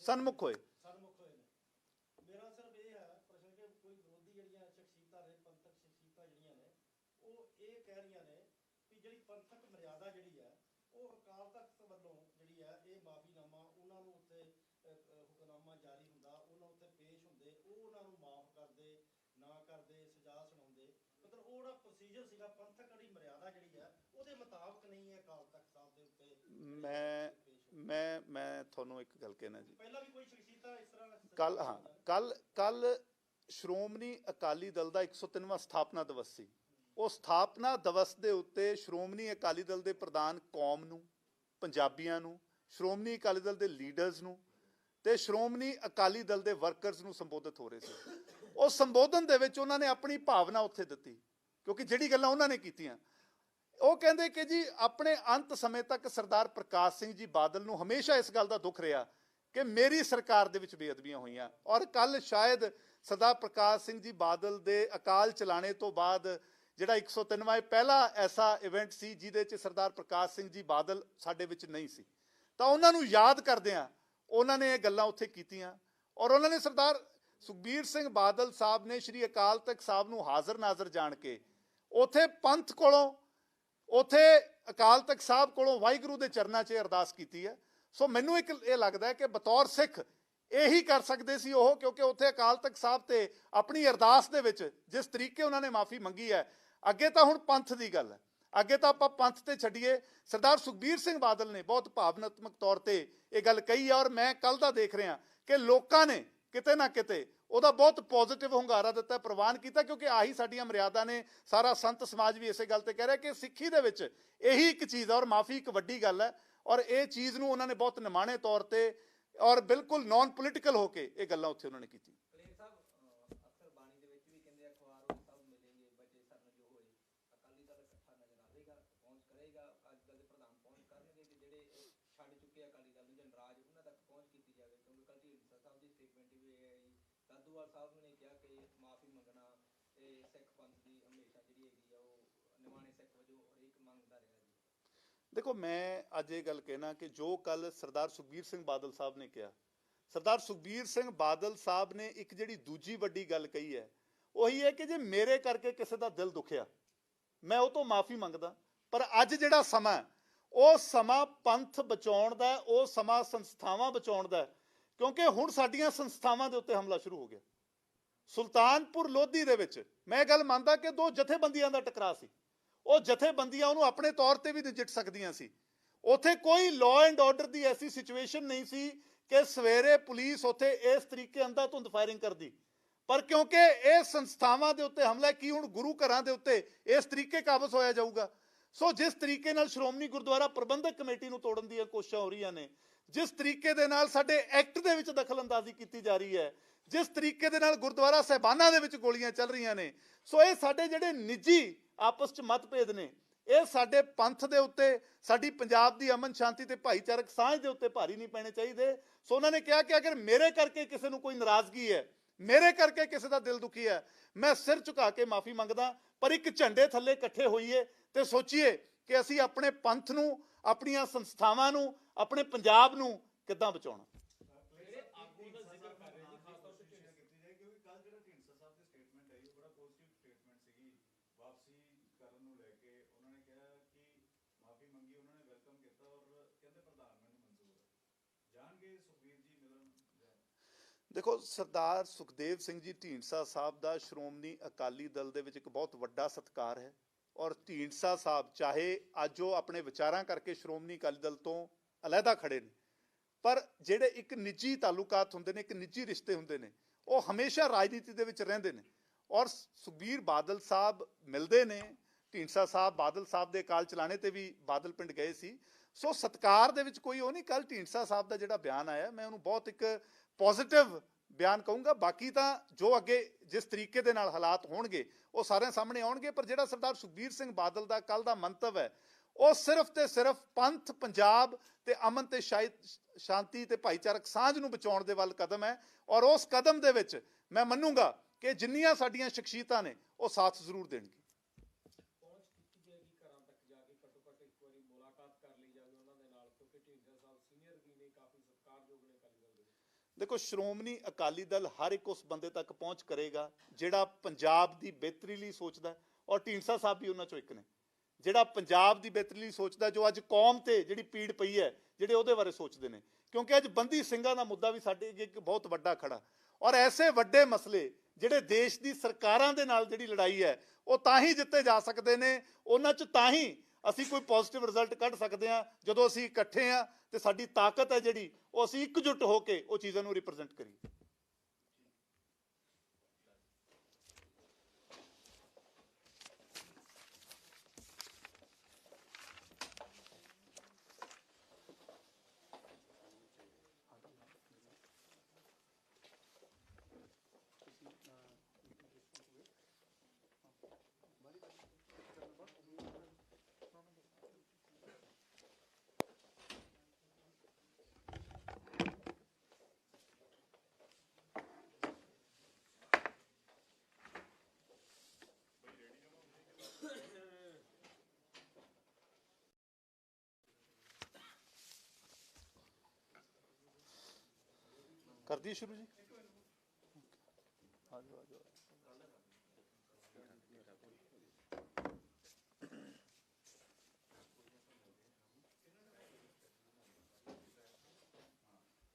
ਸਨਮੁਖ ਹੋਏ। ਸਨਮੁਖ ਹੋਏ ਨੇ। ਮੇਰਾ ਸਿਰਫ ਇਹ ਹੈ ਪ੍ਰਸ਼ਨ ਕਿ ਕੋਈ ਵਿਰੋਧੀ ਜਿਹੜੀਆਂ ਸ਼ਖਸੀਅਤਾਂ ਨੇ ਪੰਥਕ ਸ਼ਖਸੀਅਤਾਂ ਜਿਹੜੀਆਂ ਨੇ ਉਹ ਇਹ ਕਹਿ ਰਹੀਆਂ ਨੇ ਕਿ ਜਿਹੜੀ ਪੰਥਕ ਮਰਿਆਦਾ ਜਿਹੜੀ ਹੈ ਉਹ ਅਕਾਲ ਤਖਤ ਵੱਲੋਂ ਜਿਹੜੀ ਹੈ ਇਹ ਮਾਫੀਨਾਮਾ ਉਹਨਾਂ ਨੂੰ ਉੱਤੇ ਅਹ, ਅਹ, ਹੁਕਮਨਾਮਾ ਜਾਰੀ ਹੁੰਦਾ ਉਹਨਾਂ ਉੱਤੇ ਪੇਸ਼ ਹੁੰਦੇ ਉਹ ਉਹਨਾਂ ਨੂੰ ਮਾਫ ਕਰਦੇ ਨਾ ਕਰਦੇ ਸਜ਼ਾ ਸੁਣਾਉਂਦੇ। ਮਤਲਬ ਉਹ ਜਿਹੜਾ ਪ੍ਰੋਸੀਜਰ ਸੀਗਾ ਪੰਥਕ ਜਿਹੜੀ ਮਰਿਆਦਾ ਜਿਹੜੀ ਹੈ ਉਹਦੇ ਮੁਤਾਬਕ ਨਹੀਂ ਹੈ ਅਕਾਲ ਤਖਤ ਸਾਹਿਬ ਦੇ ਉੱਤੇ ਜਿਹੜੀ ਮੈਂ। ਮੈਂ ਮੈਂ ਤੁਹਾਨੂੰ ਇੱਕ ਗੱਲ ਕਹਿਣਾ ਜੀ। ਪਹਿਲਾਂ ਵੀ ਕੋਈ ਸ਼ਖਸੀਅਤਾਂ ਇਸ ਤਰ੍ਹਾਂ ਕੱਲ ਹਾਂ ਕੱਲ ਕੱਲ ਸ਼੍ਰੋਮਣੀ ਅਕਾਲੀ ਦਲ ਦਾ 103ਵਾਂ ਸਥਾਪਨਾ ਦਿਵਸ ਸੀ। ਉਹ ਸਥਾਪਨਾ ਦਿਵਸ ਦੇ ਉੱਤੇ ਸ਼੍ਰੋਮਣੀ ਅਕਾਲੀ ਦਲ ਦੇ ਪ੍ਰਧਾਨ ਕੌਮ ਨੂੰ, ਪੰਜਾਬੀਆਂ ਨੂੰ, ਸ਼੍ਰੋਮਣੀ ਅਕਾਲੀ ਦਲ ਦੇ ਲੀਡਰਸ ਨੂੰ ਤੇ ਸ਼੍ਰੋਮਣੀ ਅਕਾਲੀ ਦਲ ਦੇ ਵਰਕਰਸ ਨੂੰ ਸੰਬੋਧਿਤ ਹੋ ਰਹੇ ਸੀ। ਉਹ ਸੰਬੋਧਨ ਦੇ ਵਿੱਚ ਉਹਨਾਂ ਨੇ ਆਪਣੀ ਭਾਵਨਾ ਉੱਥੇ ਦਿੱਤੀ, ਕਿਉਂਕਿ ਜਿਹੜੀ ਗੱਲਾਂ ਉਹਨਾਂ ਨੇ ਕੀਤੀਆਂ, ਉਹ ਕਹਿੰਦੇ ਕਿ ਜੀ ਆਪਣੇ ਅੰਤ ਸਮੇਂ ਤੱਕ ਸਰਦਾਰ ਪ੍ਰਕਾਸ਼ ਸਿੰਘ ਜੀ ਬਾਦਲ ਨੂੰ ਹਮੇਸ਼ਾ ਇਸ ਗੱਲ ਦਾ ਦੁੱਖ ਰਿਹਾ ਕਿ ਮੇਰੀ ਸਰਕਾਰ ਦੇ ਵਿੱਚ ਬੇਅਦਬੀਆਂ ਹੋਈਆਂ ਔਰ ਕੱਲ ਸ਼ਾਇਦ ਸਰਦਾਰ ਪ੍ਰਕਾਸ਼ ਸਿੰਘ ਜੀ ਬਾਦਲ ਦੇ ਅਕਾਲ ਚਲਾਣੇ ਤੋਂ ਬਾਅਦ ਜਿਹੜਾ 103ਵਾਂ ਇਹ ਪਹਿਲਾ ਐਸਾ ਇਵੈਂਟ ਸੀ ਜਿਹਦੇ 'ਚ ਸਰਦਾਰ ਪ੍ਰਕਾਸ਼ ਸਿੰਘ ਜੀ ਬਾਦਲ ਸਾਡੇ ਵਿੱਚ ਨਹੀਂ ਸੀ। ਤਾਂ ਉਹਨਾਂ ਨੂੰ ਯਾਦ ਕਰਦਿਆਂ ਉਹਨਾਂ ਨੇ ਇਹ ਗੱਲਾਂ ਉੱਥੇ ਕੀਤੀਆਂ ਔਰ ਉਹਨਾਂ ਨੇ ਸਰਦਾਰ ਸੁਖਬੀਰ ਸਿੰਘ ਬਾਦਲ ਸਾਹਿਬ ਨੇ ਸ਼੍ਰੀ ਅਕਾਲ ਤਖਤ ਸਾਹਿਬ ਨੂੰ ਹਾਜ਼ਰ ਨਾਜ਼ਰ ਜਾਣ ਕੇ ਉੱਥੇ ਪੰਥ ਕੋਲੋਂ, ਉਥੇ ਅਕਾਲ ਤਖਤ ਸਾਹਿਬ ਕੋਲੋਂ ਵਾਹਿਗੁਰੂ ਦੇ ਚਰਨਾਂ 'ਚ ਅਰਦਾਸ ਕੀਤੀ ਹੈ। ਸੋ ਮੈਨੂੰ ਇੱਕ ਇਹ ਲੱਗਦਾ ਹੈ ਕਿ ਬਤੌਰ ਸਿੱਖ ਇਹੀ ਕਰ ਸਕਦੇ ਸੀ ਉਹ ਕਿਉਂਕਿ ਉੱਥੇ ਅਕਾਲ ਤਖਤ ਸਾਹਿਬ ਤੇ ਆਪਣੀ ਅਰਦਾਸ ਦੇ ਵਿੱਚ ਜਿਸ ਤਰੀਕੇ ਉਹਨਾਂ ਨੇ ਮਾਫੀ ਮੰਗੀ ਹੈ ਅੱਗੇ ਤਾਂ ਹੁਣ ਪੰਥ ਦੀ ਗੱਲ ਹੈ। ਅੱਗੇ ਤਾਂ ਆਪਾਂ ਪੰਥ ਤੇ ਛੱਡੀਏ। ਸਰਦਾਰ ਸੁਖਬੀਰ ਸਿੰਘ ਬਾਦਲ ਨੇ ਬਹੁਤ ਭਾਵਨਾਤਮਕ ਤੌਰ ਤੇ ਇਹ ਗੱਲ ਕਹੀ ਹੈ ਔਰ ਮੈਂ ਕੱਲ ਦਾ ਦੇਖ ਰਿਹਾ ਕਿ ਲੋਕਾਂ ਨੇ ਕਿਤੇ ਨਾ ਕਿਤੇ ਉਹਦਾ ਬਹੁਤ ਪੋਜ਼ਿਟਿਵ ਹੁੰਗਾਰਾ ਦਿੱਤਾ, ਪ੍ਰਵਾਨ ਕੀਤਾ, ਕਿਉਂਕਿ ਆਹੀ ਸਾਡੀਆਂ ਮਰਿਆਦਾ ਨੇ। ਸਾਰਾ ਸੰਤ ਸਮਾਜ ਵੀ ਇਸੇ ਗੱਲ ਤੇ ਕਹਿ ਰਿਹਾ ਕਿ ਸਿੱਖੀ ਦੇ ਵਿੱਚ ਇਹੀ ਇੱਕ ਚੀਜ਼ ਹੈ ਔਰ ਮਾਫੀ ਇੱਕ ਵੱਡੀ ਗੱਲ ਹੈ ਔਰ ਇਹ ਚੀਜ਼ ਨੂੰ ਉਹਨਾਂ ਨੇ ਬਹੁਤ ਨਿਮਾਣੇ ਤੌਰ ਤੇ ਔਰ ਬਿਲਕੁਲ ਨਾਨ ਪੋਲੀਟੀਕਲ ਹੋ ਕੇ ਇਹ ਗੱਲਾਂ ਉੱਥੇ ਉਹਨਾਂ ਨੇ ਕੀਤੀਆਂ ਕਲੇਰ ਸਾਹਿਬ ਅਹ ਅਕਸਰ ਬਾਣੀ ਦੇ ਵਿੱਚ ਵੀ ਕਹਿੰਦੇ ਅਖਬਾਰ ਉਹ ਸਭ ਮਿਲेंगे ਬਚੇ ਸਰਨ ਜੋ ਹੋਏ ਅਕਾਲੀ ਦਲ ਇਕੱਠਾ ਨਜ਼ਰ ਆਵੇਗਾ ਪਹੁੰਚ ਕਰੇਗਾ ਅਕਾਲੀ ਦਲ ਦੇ ਪ੍ਰਧਾਨ ਪਹੁੰਚ ਕਰਨਗੇ ਕਿ ਜਿਹੜੇ ਇਹ ਛੱਡ ਚੁੱਕੇ ਅਕਾਲੀ ਦਲ ਨੂੰ ਜਾਂ ਨਾਰਾਜ਼ ਉਹਨਾਂ ਤੱਕ ਪਹੁੰਚ ਕੀਤੀ ਜਾਵੇ ਕਿਉਂਕਿ ਕੱਲ ਜੀ ਢੀਂਡਸਾ ਸਾਹਿਬ ਦੀ ਸਟੇਟਮੈਂਟ ਵੀ ਇਹ ਆਈ ਦਾਦੂ ਸੰਧੂਵਾਲ ਸਾਹਿਬ ਨੇ ਕਿਹਾ ਕਿ ਮਾਫੀ ਮੰਗਣਾ ਇਹ ਸਿੱਖ ਪੰਥ ਦੀ ਹਮੇਸ਼ਾ ਜਿਹੜੀ ਹੈਗੀ ਆ ਉਹ ਨਿਮਾਣੇ ਸਿੱਖ ਵਜੋਂ ਹਰੇਕ ਮੰਗਦਾ ਰਿਹਾ ਜੀ ਦੇਖੋ, ਮੈਂ ਅੱਜ ਇਹ ਗੱਲ ਕਹਿਣਾ ਕਿ ਜੋ ਕੱਲ ਸਰਦਾਰ ਸੁਖਬੀਰ ਸਿੰਘ ਬਾਦਲ ਸਾਹਿਬ ਨੇ ਕਿਹਾ, ਸਰਦਾਰ ਸੁਖਬੀਰ ਸਿੰਘ ਬਾਦਲ ਸਾਹਿਬ ਨੇ ਇੱਕ ਜਿਹੜੀ ਦੂਜੀ ਵੱਡੀ ਗੱਲ ਕਹੀ ਹੈ, ਉਹੀ ਹੈ ਕਿ ਜੇ ਮੇਰੇ ਕਰਕੇ ਕਿਸੇ ਦਾ ਦਿਲ ਦੁਖਿਆ, ਮੈਂ ਉਹ ਤੋਂ ਮਾਫੀ ਮੰਗਦਾ, ਪਰ ਅੱਜ ਜਿਹੜਾ ਸਮਾਂ ਉਹ ਸਮਾਂ ਪੰਥ ਬਚਾਉਣ ਦਾ ਉਹ ਸਮਾਂ ਸੰਸਥਾਵਾਂ ਬਚਾਉਣ ਦਾ ਕਿਉਂਕਿ ਹੁਣ ਸਾਡੀਆਂ ਸੰਸਥਾਵਾਂ ਦੇ ਉੱਤੇ ਹਮਲਾ ਸ਼ੁਰੂ ਹੋ ਗਿਆ। ਸੁਲਤਾਨਪੁਰ ਲੋਧੀ ਦੇ ਵਿੱਚ ਮੈਂ ਇਹ ਗੱਲ ਮੰਨਦਾ ਕਿ ਦੋ ਜਥੇਬੰਦੀਆਂ ਦਾ ਟਕਰਾਅ ਸੀ। ਉਹ ਜਥੇਬੰਦੀਆਂ ਉਹਨੂੰ ਆਪਣੇ ਤੌਰ ਤੇ ਵੀ ਨਜਿੱਠ ਸਕਦੀਆਂ ਸੀ। ਉੱਥੇ ਕੋਈ ਲਾਅ ਐਂਡ ਆਰਡਰ ਦੀ ਐਸੀ ਸਿਚੁਏਸ਼ਨ ਨਹੀਂ ਸੀ ਕਿ ਸਵੇਰੇ ਪੁਲਿਸ ਉੱਥੇ ਇਸ ਤਰੀਕੇ ਅੰਦਾ ਧੁੰਦ ਫਾਇਰਿੰਗ ਕਰਦੀ। ਪਰ ਕਿਉਂਕਿ ਇਹ ਸੰਸਥਾਵਾਂ ਦੇ ਉੱਤੇ ਹਮਲਾ ਕੀ ਹੁਣ ਗੁਰੂ ਘਰਾਂ ਦੇ ਉੱਤੇ ਇਸ ਤਰੀਕੇ ਕਾਬਜ਼ ਹੋਇਆ ਜਾਊਗਾ? ਸੋ ਜਿਸ ਤਰੀਕੇ ਨਾਲ ਸ਼੍ਰੋਮਣੀ ਗੁਰਦੁਆਰਾ ਪ੍ਰਬੰਧਕ ਕਮੇਟੀ ਨੂੰ ਤੋੜਨ ਦੀਆਂ ਕੋਸ਼ਿਸ਼ਾਂ ਹੋ ਰਹੀਆਂ ਨੇ, ਜਿਸ ਤਰੀਕੇ ਦੇ ਨਾਲ ਸਾਡੇ ਐਕਟ ਦੇ ਵਿੱਚ ਦਖਲਅੰਦਾਜ਼ੀ ਕੀਤੀ ਜਾ ਰਹੀ ਹੈ, ਜਿਸ ਤਰੀਕੇ ਦੇ ਨਾਲ ਗੁਰਦੁਆਰਾ ਸਹਿਬਾਨਾਂ ਦੇ ਵਿੱਚ ਗੋਲੀਆਂ ਚੱਲ ਰਹੀਆਂ ਨੇ, ਸੋ ਇਹ ਸਾਡੇ ਜਿਹੜੇ ਨਿੱਜੀ ਆਪਸ 'ਚ ਮਤਭੇਦ ਨੇ। ਇਹ ਸਾਡੇ ਪੰਥ ਦੇ ਉੱਤੇ, ਸਾਡੀ ਪੰਜਾਬ ਦੀ ਅਮਨ ਸ਼ਾਂਤੀ ਤੇ ਭਾਈਚਾਰਕ ਸਾਂਝ ਦੇ ਉੱਤੇ ਭਾਰੀ ਨਹੀਂ ਪੈਣੇ ਚਾਹੀਦੇ। ਸੋ ਉਹਨਾਂ ਨੇ ਕਿਹਾ ਕਿ ਅਗਰ ਮੇਰੇ ਕਰਕੇ ਕਿਸੇ ਨੂੰ ਕੋਈ ਨਾਰਾਜ਼ਗੀ ਹੈ, ਮੇਰੇ ਕਰਕੇ ਕਿਸੇ ਦਾ ਦਿਲ ਦੁਖੀ ਹੈ, ਮੈਂ ਸਿਰ ਝੁਕਾ ਕੇ ਮਾਫੀ ਮੰਗਦਾ, ਪਰ ਇੱਕ ਝੰਡੇ ਥੱਲੇ ਇਕੱਠੇ ਹੋਈਏ ਤੇ ਸੋਚੀਏ ਕਿ ਅਸੀਂ ਆਪਣੇ ਪੰਥ ਨੂੰ, ਆਪਣੀਆਂ ਸੰਸਥਾਵਾਂ ਨੂੰ, ਆਪਣੇ ਪੰਜਾਬ ਨੂੰ ਕਿੱਦਾਂ ਬਚਾਉਣਾ ਜਿਹੜੇ ਆਗੂ ਦਾ ਜ਼ਿਕਰ ਕਰ ਰਹੇ ਜੀ ਖਾਸ ਤੌਰ ਤੇ ਢੀਂਡਸਾ ਕੀਤੀ ਜਾਏ ਕਿਉਂਕਿ ਕੱਲ ਜਿਹੜਾ ਢੀਂਡਸਾ ਸਾਹਿਬ ਦੀ ਸਟੇਟਮੈਂਟ ਆਈ ਉਹ ਬੜਾ ਪੋਜ਼ਿਟਿਵ ਸਟੇਟਮੈਂਟ ਸੀਗੀ ਵਾਪਸੀ ਕਰਨ ਨੂੰ ਲੈ ਕੇ ਉਹਨਾਂ ਨੇ ਕਿਹਾ ਕਿ ਮਾਫੀ ਮੰਗੀ, ਉਹਨਾਂ ਨੇ ਵੈਲਕਮ ਕੀਤਾ ਔਰ ਕਹਿੰਦੇ ਪ੍ਰਧਾਨ ਮੈਨੂੰ ਮਨਜ਼ੂਰ ਹੈ। ਜਾਣਗੇ ਸੁਖਬੀਰ ਜੀ ਮਿਲਣ ਦੇਖੋ, ਸਰਦਾਰ ਸੁਖਦੇਵ ਸਿੰਘ ਜੀ ਢੀਂਡਸਾ ਸਾਹਿਬ ਦਾ ਸ਼੍ਰੋਮਣੀ ਅਕਾਲੀ ਦਲ ਦੇ ਵਿੱਚ ਇੱਕ ਬਹੁਤ ਵੱਡਾ ਸਤਿਕਾਰ ਹੈ ਔਰ ਢੀਂਡਸਾ ਸਾਹਿਬ ਚਾਹੇ ਅੱਜ ਉਹ ਆਪਣੇ ਵਿਚਾਰਾਂ ਕਰਕੇ ਸ਼੍ਰੋਮਣੀ ਅਕਾਲੀ ਦਲ ਤੋਂ ਅਲੱਗਾ ਖੜੇ ਨੇ, ਪਰ ਜਿਹੜੇ ਇੱਕ ਨਿੱਜੀ ਤਾਲੁਕਾਤ ਹੁੰਦੇ ਨੇ, ਇੱਕ ਨਿੱਜੀ ਰਿਸ਼ਤੇ ਹੁੰਦੇ ਨੇ, ਉਹ ਹਮੇਸ਼ਾ ਰਾਜਨੀਤੀ ਦੇ ਵਿੱਚ ਰਹਿੰਦੇ ਨੇ। ਔਰ ਸੁਖਬੀਰ ਬਾਦਲ ਸਾਹਿਬ ਮਿਲਦੇ ਨੇ, ਢੀਂਡਸਾ ਸਾਹਿਬ ਬਾਦਲ ਸਾਹਿਬ ਦੇ ਕਾਲ ਚਲਾਣੇ ਤੇ ਵੀ ਬਾਦਲ ਪਿੰਡ ਗਏ ਸੀ। ਸੋ ਸਤਕਾਰ ਦੇ ਵਿੱਚ ਕੋਈ ਉਹ ਨਹੀਂ ਕੱਲ ਢੀਂਡਸਾ ਸਾਹਿਬ ਦਾ ਜਿਹੜਾ ਬਿਆਨ ਆਇਆ, ਮੈਂ ਉਹਨੂੰ ਬਹੁਤ ਇੱਕ ਪੋਜ਼ਿਟਿਵ ਬਿਆਨ ਕਹੂੰਗਾ। ਬਾਕੀ ਤਾਂ ਜੋ ਅੱਗੇ ਜਿਸ ਤਰੀਕੇ ਦੇ ਨਾਲ ਹਾਲਾਤ ਹੋਣਗੇ, ਉਹ ਸਾਰਿਆਂ ਸਾਹਮਣੇ ਆਉਣਗੇ, ਪਰ ਜਿਹੜਾ ਸਰਦਾਰ ਸੁਖਬੀਰ ਸਿੰਘ ਬਾਦਲ ਦਾ ਕੱਲ ਦਾ ਮੰਤਵ ਹੈ, ਉਹ ਸਿਰਫ ਤੇ ਸਿਰਫ ਪੰਥ, ਪੰਜਾਬ ਤੇ ਅਮਨ ਤੇ ਸ਼ਾਇਦ ਸ਼ਾਂਤੀ ਤੇ ਭਾਈਚਾਰਕ ਸਾਂਝ ਨੂੰ ਬਚਾਉਣ ਦੇ ਵੱਲ ਕਦਮ ਹੈ। ਔਰ ਉਸ ਕਦਮ ਦੇ ਵਿੱਚ ਮੈਂ ਮੰਨੂਗਾ ਕਿ ਜਿੰਨੀਆਂ ਸਾਡੀਆਂ ਸ਼ਖਸੀਅਤਾਂ ਨੇ ਉਹ ਸਾਥ ਜ਼ਰੂਰ ਦੇਣਗੇ। ਦੇਖੋ ਸ਼੍ਰੋਮਣੀ ਅਕਾਲੀ ਦਲ ਹਰ ਇੱਕ ਉਸ ਬੰਦੇ ਤੱਕ ਪਹੁੰਚ ਕਰੇਗਾ ਜਿਹੜਾ ਪੰਜਾਬ ਦੀ ਬਿਹਤਰੀ ਲਈ ਸੋਚਦਾ ਔਰ ਢੀਂਡਸਾ ਸਾਹਿਬ ਵੀ ਉਹਨਾਂ ਚੋਂ ਇੱਕ ਨੇ। ਜਿਹੜਾ ਪੰਜਾਬ ਦੀ ਬਿਹਤਰੀ ਲਈ ਸੋਚਦਾ ਜੋ ਅੱਜ ਕੌਮ ਤੇ ਜਿਹੜੀ ਪੀੜ ਪਈ ਹੈ ਜਿਹੜੇ ਉਹਦੇ ਬਾਰੇ ਸੋਚਦੇ ਨੇ। ਕਿਉਂਕਿ ਅੱਜ ਬੰਦੀ ਸਿੰਘਾਂ ਦਾ ਮੁੱਦਾ ਵੀ ਸਾਡੇ ਅੱਗੇ ਇੱਕ ਬਹੁਤ ਵੱਡਾ ਖੜਾ। ਔਰ ਐਸੇ ਵੱਡੇ ਮਸਲੇ ਜਿਹੜੇ ਦੇਸ਼ ਦੀ ਸਰਕਾਰਾਂ ਦੇ ਨਾਲ ਜਿਹੜੀ ਲੜਾਈ ਹੈ, ਉਹ ਤਾਂ ਹੀ ਜਿੱਤੇ ਜਾ ਸਕਦੇ ਨੇ, ਉਹਨਾਂ 'ਚ ਤਾਂ ਹੀ ਅਸੀਂ ਕੋਈ ਪੋਜ਼ਿਟਿਵ ਰਿਜ਼ਲਟ ਕੱਢ ਸਕਦੇ ਹਾਂ, ਜਦੋਂ ਅਸੀਂ ਇਕੱਠੇ ਹਾਂ ਤੇ ਸਾਡੀ ਤਾਕਤ ਹੈ ਜਿਹੜੀ, ਉਹ ਅਸੀਂ ਇਕਜੁੱਟ ਹੋ ਕੇ ਉਹ ਚੀਜ਼ਾਂ ਨੂੰ ਰਿਪਰੈਜ਼ੈਂਟ ਕਰੀਏ। ਕਰ ਦਈਏ ਸ਼ੁਰੂ ਜੀ ਆ ਜਾਓ ਆ ਜਾਓ